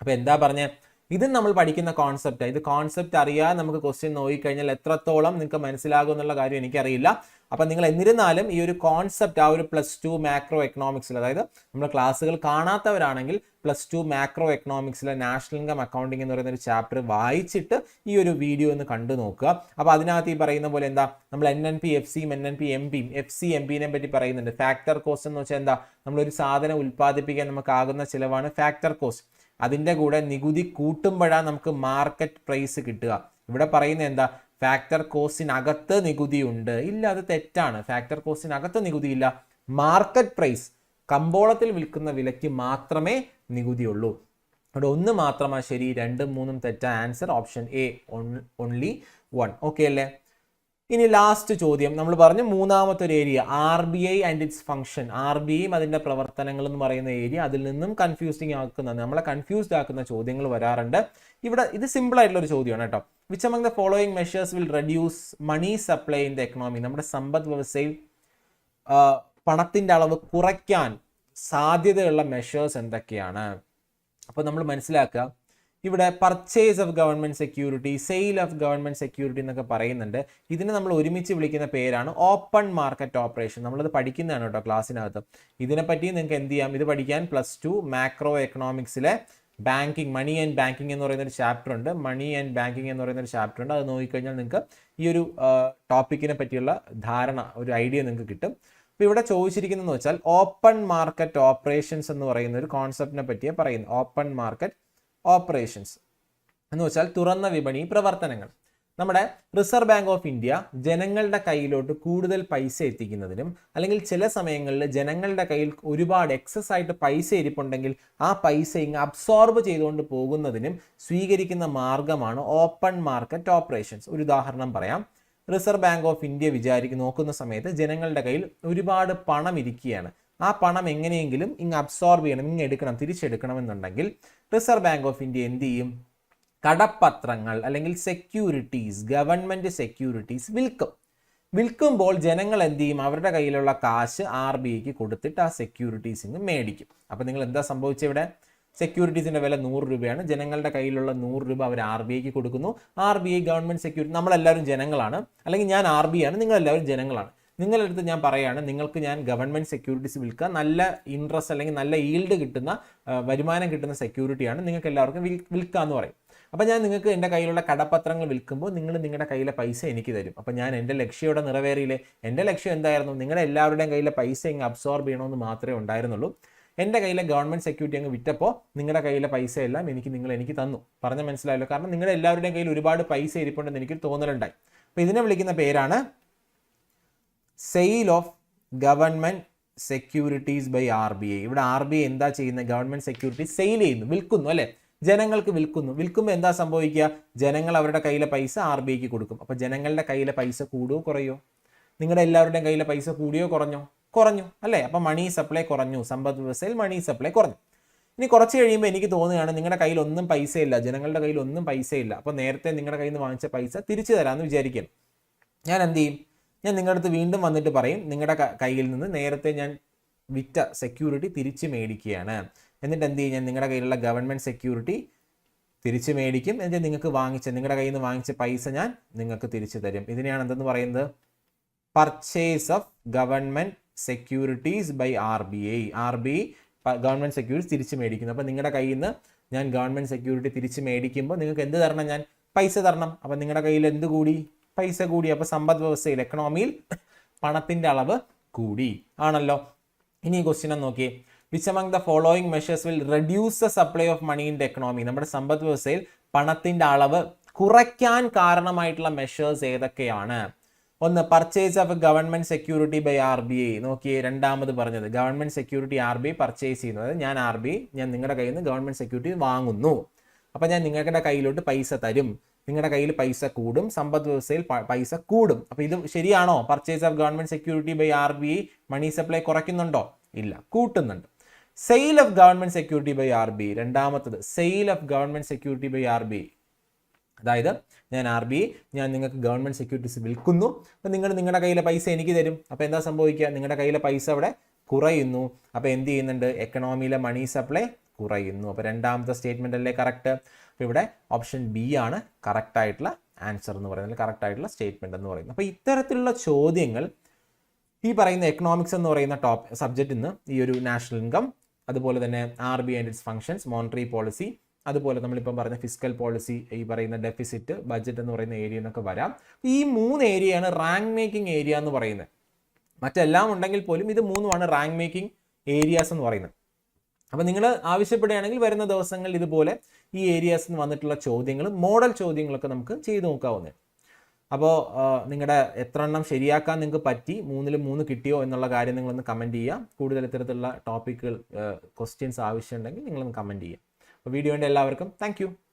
അപ്പോൾ എന്താ പറഞ്ഞേ? ഇത് നമ്മൾ പഠിക്കുന്ന കോൺസെപ്റ്റ് ഇത് കോൺസെപ്റ്റ് അറിയാതെ നമുക്ക് ക്വസ്റ്റ്യൻ നോക്കിക്കഴിഞ്ഞാൽ എത്രത്തോളം നിങ്ങൾക്ക് മനസ്സിലാകും എന്നുള്ള കാര്യം എനിക്കറിയില്ല. അപ്പം നിങ്ങൾ എന്നിരുന്നാലും ഈ ഒരു കോൺസെപ്റ്റ് ആ ഒരു പ്ലസ് ടു മാക്രോ എക്കണോമിക്സിൽ അതായത് നമ്മൾ ക്ലാസ്സുകൾ കാണാത്തവരാണെങ്കിൽ പ്ലസ് ടു മാക്രോ എക്കണോമിക്സിലെ നാഷണൽ ഇൻകം അക്കൗണ്ടിങ് എന്ന് പറയുന്ന ഒരു ചാപ്റ്റർ വായിച്ചിട്ട് ഈ ഒരു വീഡിയോ ഒന്ന് കണ്ടു നോക്കുക. അപ്പോൾ അതിനകത്ത് ഈ പറയുന്ന പോലെ എന്താ? നമ്മൾ എൻ എൻ പി എഫ് സിയും എൻ എൻ പി എം പിയും എഫ് സി എം പിനെ പറ്റി പറയുന്നുണ്ട്. ഫാക്ടർ കോസ്റ്റ് എന്ന് വെച്ചാൽ എന്താ? നമ്മളൊരു സാധനം ഉൽപ്പാദിപ്പിക്കാൻ നമുക്കാകുന്ന ചിലവാണ് ഫാക്ടർ കോസ്റ്റ് അതിന്റെ കൂടെ നികുതി കൂട്ടുമ്പോഴാണ് നമുക്ക് മാർക്കറ്റ് പ്രൈസ് കിട്ടുക. ഇവിടെ പറയുന്നത് എന്താ? ഫാക്ടർ കോസ്റ്റിനകത്ത് നികുതി ഉണ്ട് ഇല്ല അത് തെറ്റാണ്. ഫാക്ടർ കോസ്റ്റിനകത്ത് നികുതി ഇല്ല മാർക്കറ്റ് പ്രൈസ് കമ്പോളത്തിൽ വിൽക്കുന്ന വിലയ്ക്ക് മാത്രമേ നികുതിയുള്ളൂ. അവിടെ ഒന്ന് മാത്രമാണ് ശരി രണ്ടും മൂന്നും തെറ്റാ. Answer option A only one okay അല്ലേ? ഇനി ലാസ്റ്റ് ചോദ്യം. നമ്മൾ പറഞ്ഞു മൂന്നാമത്തെ ഒരു area R B I and its function R B ഐയും അതിന്റെ പ്രവർത്തനങ്ങൾ എന്ന് പറയുന്ന ഏരിയ അതിൽ നിന്നും കൺഫ്യൂസിങ് ആക്കുന്ന നമ്മളെ കൺഫ്യൂസ്ഡ് ആക്കുന്ന ചോദ്യങ്ങൾ വരാറുണ്ട്. ഇവിടെ ഇത് സിമ്പിൾ ആയിട്ടുള്ള ഒരു ചോദ്യമാണ് കേട്ടോ. Which among the following measures will reduce money supply in the economy നമ്മുടെ സമ്പദ് വ്യവസ്ഥയിൽ പണത്തിന്റെ അളവ് കുറയ്ക്കാൻ സാധ്യതയുള്ള മെഷേഴ്സ് എന്തൊക്കെയാണ്? അപ്പോൾ നമ്മൾ മനസ്സിലാക്കുക ഇവിടെ purchase of government security sale of government security എന്നൊക്കെ പറയുന്നുണ്ട്. ഇതിനെ നമ്മൾ ഒരുമിച്ച് വിളിക്കുന്ന പേരാണ് ഓപ്പൺ മാർക്കറ്റ് ഓപ്പറേഷൻ നമ്മളത് പഠിക്കുന്നതാണ് കേട്ടോ ക്ലാസ്സിനകത്ത്. ഇതിനെപ്പറ്റി നിങ്ങൾക്ക് എന്ത് ചെയ്യാം? ഇത് പഠിക്കാൻ പ്ലസ് ടു മാക്രോ എക്കണോമിക്സിലെ ബാങ്കിങ് മണി ആൻഡ് ബാങ്കിങ് എന്ന് പറയുന്ന ഒരു ചാപ്റ്റർ ഉണ്ട്. മണി ആൻഡ് ബാങ്കിങ് എന്ന് പറയുന്ന ഒരു ചാപ്റ്റർ ഉണ്ട്. അത് നോക്കിക്കഴിഞ്ഞാൽ നിങ്ങൾക്ക് ഈ ഒരു ടോപ്പിക്കിനെ പറ്റിയുള്ള ധാരണ ഒരു ഐഡിയ നിങ്ങൾക്ക് കിട്ടും. അപ്പോൾ ഇവിടെ ചോദിച്ചിരിക്കുന്നതെന്ന് വെച്ചാൽ ഓപ്പൺ മാർക്കറ്റ് ഓപ്പറേഷൻസ് എന്ന് പറയുന്ന ഒരു കോൺസെപ്റ്റിനെ പറ്റിയാണ് പറയുന്നത്. Open market operations. എന്ന് വെച്ചാൽ തുറന്ന വിപണി പ്രവർത്തനങ്ങൾ. നമ്മുടെ റിസർവ് ബാങ്ക് ഓഫ് ഇന്ത്യ ജനങ്ങളുടെ കയ്യിലോട്ട് കൂടുതൽ പൈസ എത്തിക്കുന്നതിനും അല്ലെങ്കിൽ ചില സമയങ്ങളിൽ ജനങ്ങളുടെ കയ്യിൽ ഒരുപാട് എക്സസ് ആയിട്ട് പൈസ ഇരിപ്പുണ്ടെങ്കിൽ ആ പൈസ ഇങ്ങ് അബ്സോർബ് ചെയ്തുകൊണ്ട് പോകുന്നതിനും സ്വീകരിക്കുന്ന മാർഗമാണ് ഓപ്പൺ മാർക്കറ്റ് ഓപ്പറേഷൻസ് ഒരു ഉദാഹരണം പറയാം. റിസർവ് ബാങ്ക് ഓഫ് ഇന്ത്യ വിചാരിക്കും നോക്കുന്ന സമയത്ത് ജനങ്ങളുടെ കയ്യിൽ ഒരുപാട് പണം ഇരിക്കുകയാണ്. ആ പണം എങ്ങനെയെങ്കിലും ഇങ്ങ് അബ്സോർബ് ചെയ്യണം ഇങ്ങ് എടുക്കണം തിരിച്ചെടുക്കണം എന്നുണ്ടെങ്കിൽ റിസർവ് ബാങ്ക് ഓഫ് ഇന്ത്യ എന്ത് ചെയ്യും? കടപ്പത്രങ്ങൾ അല്ലെങ്കിൽ സെക്യൂരിറ്റീസ് ഗവൺമെന്റ് സെക്യൂരിറ്റീസ് വിൽക്കും. വിൽക്കുമ്പോൾ ജനങ്ങൾ എന്ത് ചെയ്യും? അവരുടെ കയ്യിലുള്ള കാശ് ആർ ബി ഐക്ക് കൊടുത്തിട്ട് ആ സെക്യൂരിറ്റീസ് ഇങ്ങ് മേടിക്കും. അപ്പോൾ നിങ്ങൾ എന്താ സംഭവിച്ചത് ഇവിടെ? സെക്യൂരിറ്റീസിന്റെ വില നൂറ് രൂപയാണ്. ജനങ്ങളുടെ കയ്യിലുള്ള നൂറ് രൂപ അവർ ആർ ബി ഐക്ക് കൊടുക്കുന്നു. R B I government security നമ്മളെല്ലാവരും ജനങ്ങളാണ്. അല്ലെങ്കിൽ ഞാൻ ആർ ബി ആണ് നിങ്ങളെല്ലാവരും ജനങ്ങളാണ്. നിങ്ങളുടെ അടുത്ത് ഞാൻ പറയുകയാണ് നിങ്ങൾക്ക് ഞാൻ ഗവൺമെന്റ് സെക്യൂരിറ്റീസ് വിൽക്കുക. നല്ല ഇൻട്രസ്റ്റ് അല്ലെങ്കിൽ നല്ല ഈൽഡ് കിട്ടുന്ന വരുമാനം കിട്ടുന്ന സെക്യൂരിറ്റിയാണ് നിങ്ങൾക്ക് എല്ലാവർക്കും വിൽക്കുക എന്ന് പറയും. അപ്പോൾ ഞാൻ നിങ്ങൾക്ക് എന്റെ കയ്യിലുള്ള കടപ്പത്രങ്ങൾ വിൽക്കുമ്പോൾ നിങ്ങൾ നിങ്ങളുടെ കയ്യിലെ പൈസ എനിക്ക് തരും. അപ്പോൾ ഞാൻ എന്റെ ലക്ഷ്യം നിറവേറിയില്ലേ? എന്റെ ലക്ഷ്യം എന്തായിരുന്നു? നിങ്ങളുടെ എല്ലാവരുടെയും കയ്യിലെ പൈസ ഇങ്ങ് അബ്സോർബ് ചെയ്യണമെന്ന് മാത്രമേ ഉണ്ടായിരുന്നുള്ളൂ. എന്റെ കയ്യിലെ ഗവൺമെന്റ് സെക്യൂരിറ്റി അങ്ങ് വിറ്റപ്പോൾ നിങ്ങളുടെ കയ്യിലെ പൈസ എല്ലാം എനിക്ക് നിങ്ങൾ എനിക്ക് തന്നു. പറഞ്ഞ മനസ്സിലായല്ലോ? കാരണം നിങ്ങളുടെ എല്ലാവരുടെയും കയ്യിൽ ഒരുപാട് പൈസ ഇരിപ്പുണ്ടെന്ന് എനിക്ക് തോന്നലുണ്ടായി. അപ്പോൾ ഇതിനെ വിളിക്കുന്ന പേരാണ് sale of government securities by R B I ഇവിടെ ആർ ബി ഐ എന്താ ചെയ്യുന്നത്? ഗവൺമെന്റ് സെക്യൂരിറ്റി സെയിൽ ചെയ്യുന്നു വിൽക്കുന്നു അല്ലേ? ജനങ്ങൾക്ക് വിൽക്കുന്നു. വിൽക്കുമ്പോൾ എന്താ സംഭവിക്കുക? ജനങ്ങൾ അവരുടെ കയ്യിലെ പൈസ ആർ ബി ഐക്ക് കൊടുക്കും. അപ്പോൾ ജനങ്ങളുടെ കയ്യിലെ പൈസ കൂടുകയോ കുറയോ നിങ്ങളുടെ എല്ലാവരുടെയും കയ്യിലെ പൈസ കൂടിയോ കുറഞ്ഞോ? കുറഞ്ഞു അല്ലേ? അപ്പോൾ മണി സപ്ലൈ കുറഞ്ഞു. സമ്പദ് വ്യവസ്ഥയിൽ മണി സപ്ലൈ കുറഞ്ഞു. ഇനി കുറച്ച് കഴിയുമ്പോൾ എനിക്ക് തോന്നുകയാണ് നിങ്ങളുടെ കയ്യിൽ ഒന്നും പൈസ ഇല്ല ജനങ്ങളുടെ കയ്യിൽ ഒന്നും പൈസ ഇല്ല അപ്പോൾ നേരത്തെ നിങ്ങളുടെ കയ്യിൽ നിന്ന് വാങ്ങിച്ച പൈസ തിരിച്ചു തരാമെന്ന് വിചാരിക്കണം ഞാൻ എന്ത് ചെയ്യും? ഞാൻ നിങ്ങളുടെ അടുത്ത് വീണ്ടും വന്നിട്ട് പറയും നിങ്ങളുടെ കയ്യിൽ നിന്ന് നേരത്തെ ഞാൻ വിറ്റ സെക്യൂരിറ്റി തിരിച്ചു മേടിക്കുകയാണ്. എന്നിട്ട് എന്ത് ചെയ്യും? ഞാൻ നിങ്ങളുടെ കയ്യിലുള്ള ഗവൺമെന്റ് സെക്യൂരിറ്റി തിരിച്ച് മേടിക്കും. എന്നിട്ട് നിങ്ങൾക്ക് വാങ്ങിച്ച നിങ്ങളുടെ കയ്യിൽ നിന്ന് വാങ്ങിച്ച പൈസ ഞാൻ നിങ്ങൾക്ക് തിരിച്ചു തരും. ഇതിനെയാണ് എന്തെന്ന് പറയുന്നത്? Purchase of government securities by R B I R B government security തിരിച്ച് മേടിക്കുന്നു. അപ്പോൾ നിങ്ങളുടെ കയ്യിൽ നിന്ന് ഞാൻ ഗവൺമെന്റ് സെക്യൂരിറ്റി തിരിച്ച് മേടിക്കുമ്പോൾ നിങ്ങൾക്ക് എന്ത് തരണം ഞാൻ? പൈസ തരണം. അപ്പം നിങ്ങളുടെ കയ്യിൽ എന്ത് കൂടി? പൈസ കൂടി അപ്പോൾ സമ്പദ് വ്യവസ്ഥയിൽ എക്കണോമിയിൽ പണത്തിന്റെ അളവ് കൂടി. ആണല്ലോ? ഇനി ഈ ക്വസ്റ്റ്യൻ നോക്കിയേ. Which among the following measures will reduce the supply of money in the economy നമ്മുടെ സമ്പദ് വ്യവസ്ഥയിൽ പണത്തിന്റെ അളവ് കുറയ്ക്കാൻ കാരണമായിട്ടുള്ള മെഷേഴ്സ് ഏതൊക്കെയാണ്? ഒന്ന് purchase of government security by R B I നോക്കിയേ രണ്ടാമത് പറഞ്ഞത്. Government security R B purchase ചെയ്യുന്നത്. ഞാൻ ആർ ബി ഞാൻ നിങ്ങളുടെ കയ്യിൽ നിന്ന് ഗവൺമെന്റ് സെക്യൂരിറ്റി വാങ്ങുന്നു. അപ്പം ഞാൻ നിങ്ങളുടെ കയ്യിലോട്ട് പൈസ തരും. നിങ്ങളുടെ കയ്യിൽ പൈസ കൂടും സമ്പദ് വ്യവസ്ഥയിൽ പൈസ കൂടും. അപ്പോൾ ഇത് ശരിയാണോ? Purchase of government security by R B I money supply കുറയ്ക്കുന്നുണ്ടോ? ഇല്ല കൂട്ടുന്നുണ്ട്. Sale of government security by R B രണ്ടാമത്തത് sale of government security by R B അതായത് ഞാൻ ആർ ബി ഞാൻ നിങ്ങൾക്ക് ഗവൺമെന്റ് സെക്യൂരിറ്റീസ് വിൽക്കുന്നു. അപ്പോൾ നിങ്ങൾ നിങ്ങളുടെ കയ്യിലെ പൈസ എനിക്ക് തരും. അപ്പോൾ എന്താ സംഭവിക്കുക നിങ്ങളുടെ കയ്യിലെ പൈസ അവിടെ കുറയുന്നു. അപ്പോൾ എന്ത് ചെയ്യുന്നുണ്ട്? എക്കണോമിയിലെ മണി സപ്ലൈ കുറയുന്നു. അപ്പോൾ രണ്ടാമത്തെ സ്റ്റേറ്റ്മെന്റ് അല്ലേ കറക്റ്റ് അപ്പോൾ ഇവിടെ ഓപ്ഷൻ ബി ആണ് കറക്റ്റ് ആയിട്ടുള്ള ആൻസർ എന്ന് പറയുന്നത് കറക്റ്റ് ആയിട്ടുള്ള സ്റ്റേറ്റ്മെന്റ് എന്ന് പറയുന്നത്. അപ്പോൾ ഇത്തരത്തിലുള്ള ചോദ്യങ്ങൾ ഈ പറയുന്ന എക്കണോമിക്സ് എന്ന് പറയുന്ന ടോപ്പ് സബ്ജക്റ്റിൽ നിന്ന് ഈ ഒരു നാഷണൽ ഇൻകം അതുപോലെ തന്നെ R B and its functions monetary policy അതുപോലെ നമ്മളിപ്പം പറഞ്ഞ ഫിസിക്കൽ പോളിസി ഈ പറയുന്ന ഡെഫിസിറ്റ് ബഡ്ജറ്റ് എന്ന് പറയുന്ന ഏരിയ എന്നൊക്കെ വരാം. ഈ മൂന്ന് ഏരിയയാണ് റാങ്ക് മേക്കിംഗ് ഏരിയ എന്ന് പറയുന്നത്. മറ്റെല്ലാം ഉണ്ടെങ്കിൽ പോലും ഇത് മൂന്നുമാണ് റാങ്ക് മേക്കിംഗ് ഏരിയാസ് എന്ന് പറയുന്നത്. അപ്പോൾ നിങ്ങൾ ആവശ്യപ്പെടുകയാണെങ്കിൽ വരുന്ന ദിവസങ്ങളിൽ ഇതുപോലെ ഈ ഏരിയാസിൽ നിന്ന് വന്നിട്ടുള്ള ചോദ്യങ്ങളും മോഡൽ ചോദ്യങ്ങളൊക്കെ നമുക്ക് ചെയ്തു നോക്കാവുന്നതാണ് അപ്പോൾ നിങ്ങളുടെ എത്ര എണ്ണം ശരിയാക്കാൻ നിങ്ങൾക്ക് പറ്റി മൂന്നിൽ മൂന്ന് കിട്ടിയോ എന്നുള്ള കാര്യം നിങ്ങളൊന്ന് കമന്റ് ചെയ്യുക കൂടുതൽ ഇത്തരത്തിലുള്ള ടോപ്പിക്കുകൾ ക്വസ്റ്റ്യൻസ് ആവശ്യമുണ്ടെങ്കിൽ നിങ്ങളൊന്ന് കമന്റ് ചെയ്യുക അപ്പോൾ വീഡിയോ വീഡിയോന്റെ എല്ലാവർക്കും താങ്ക്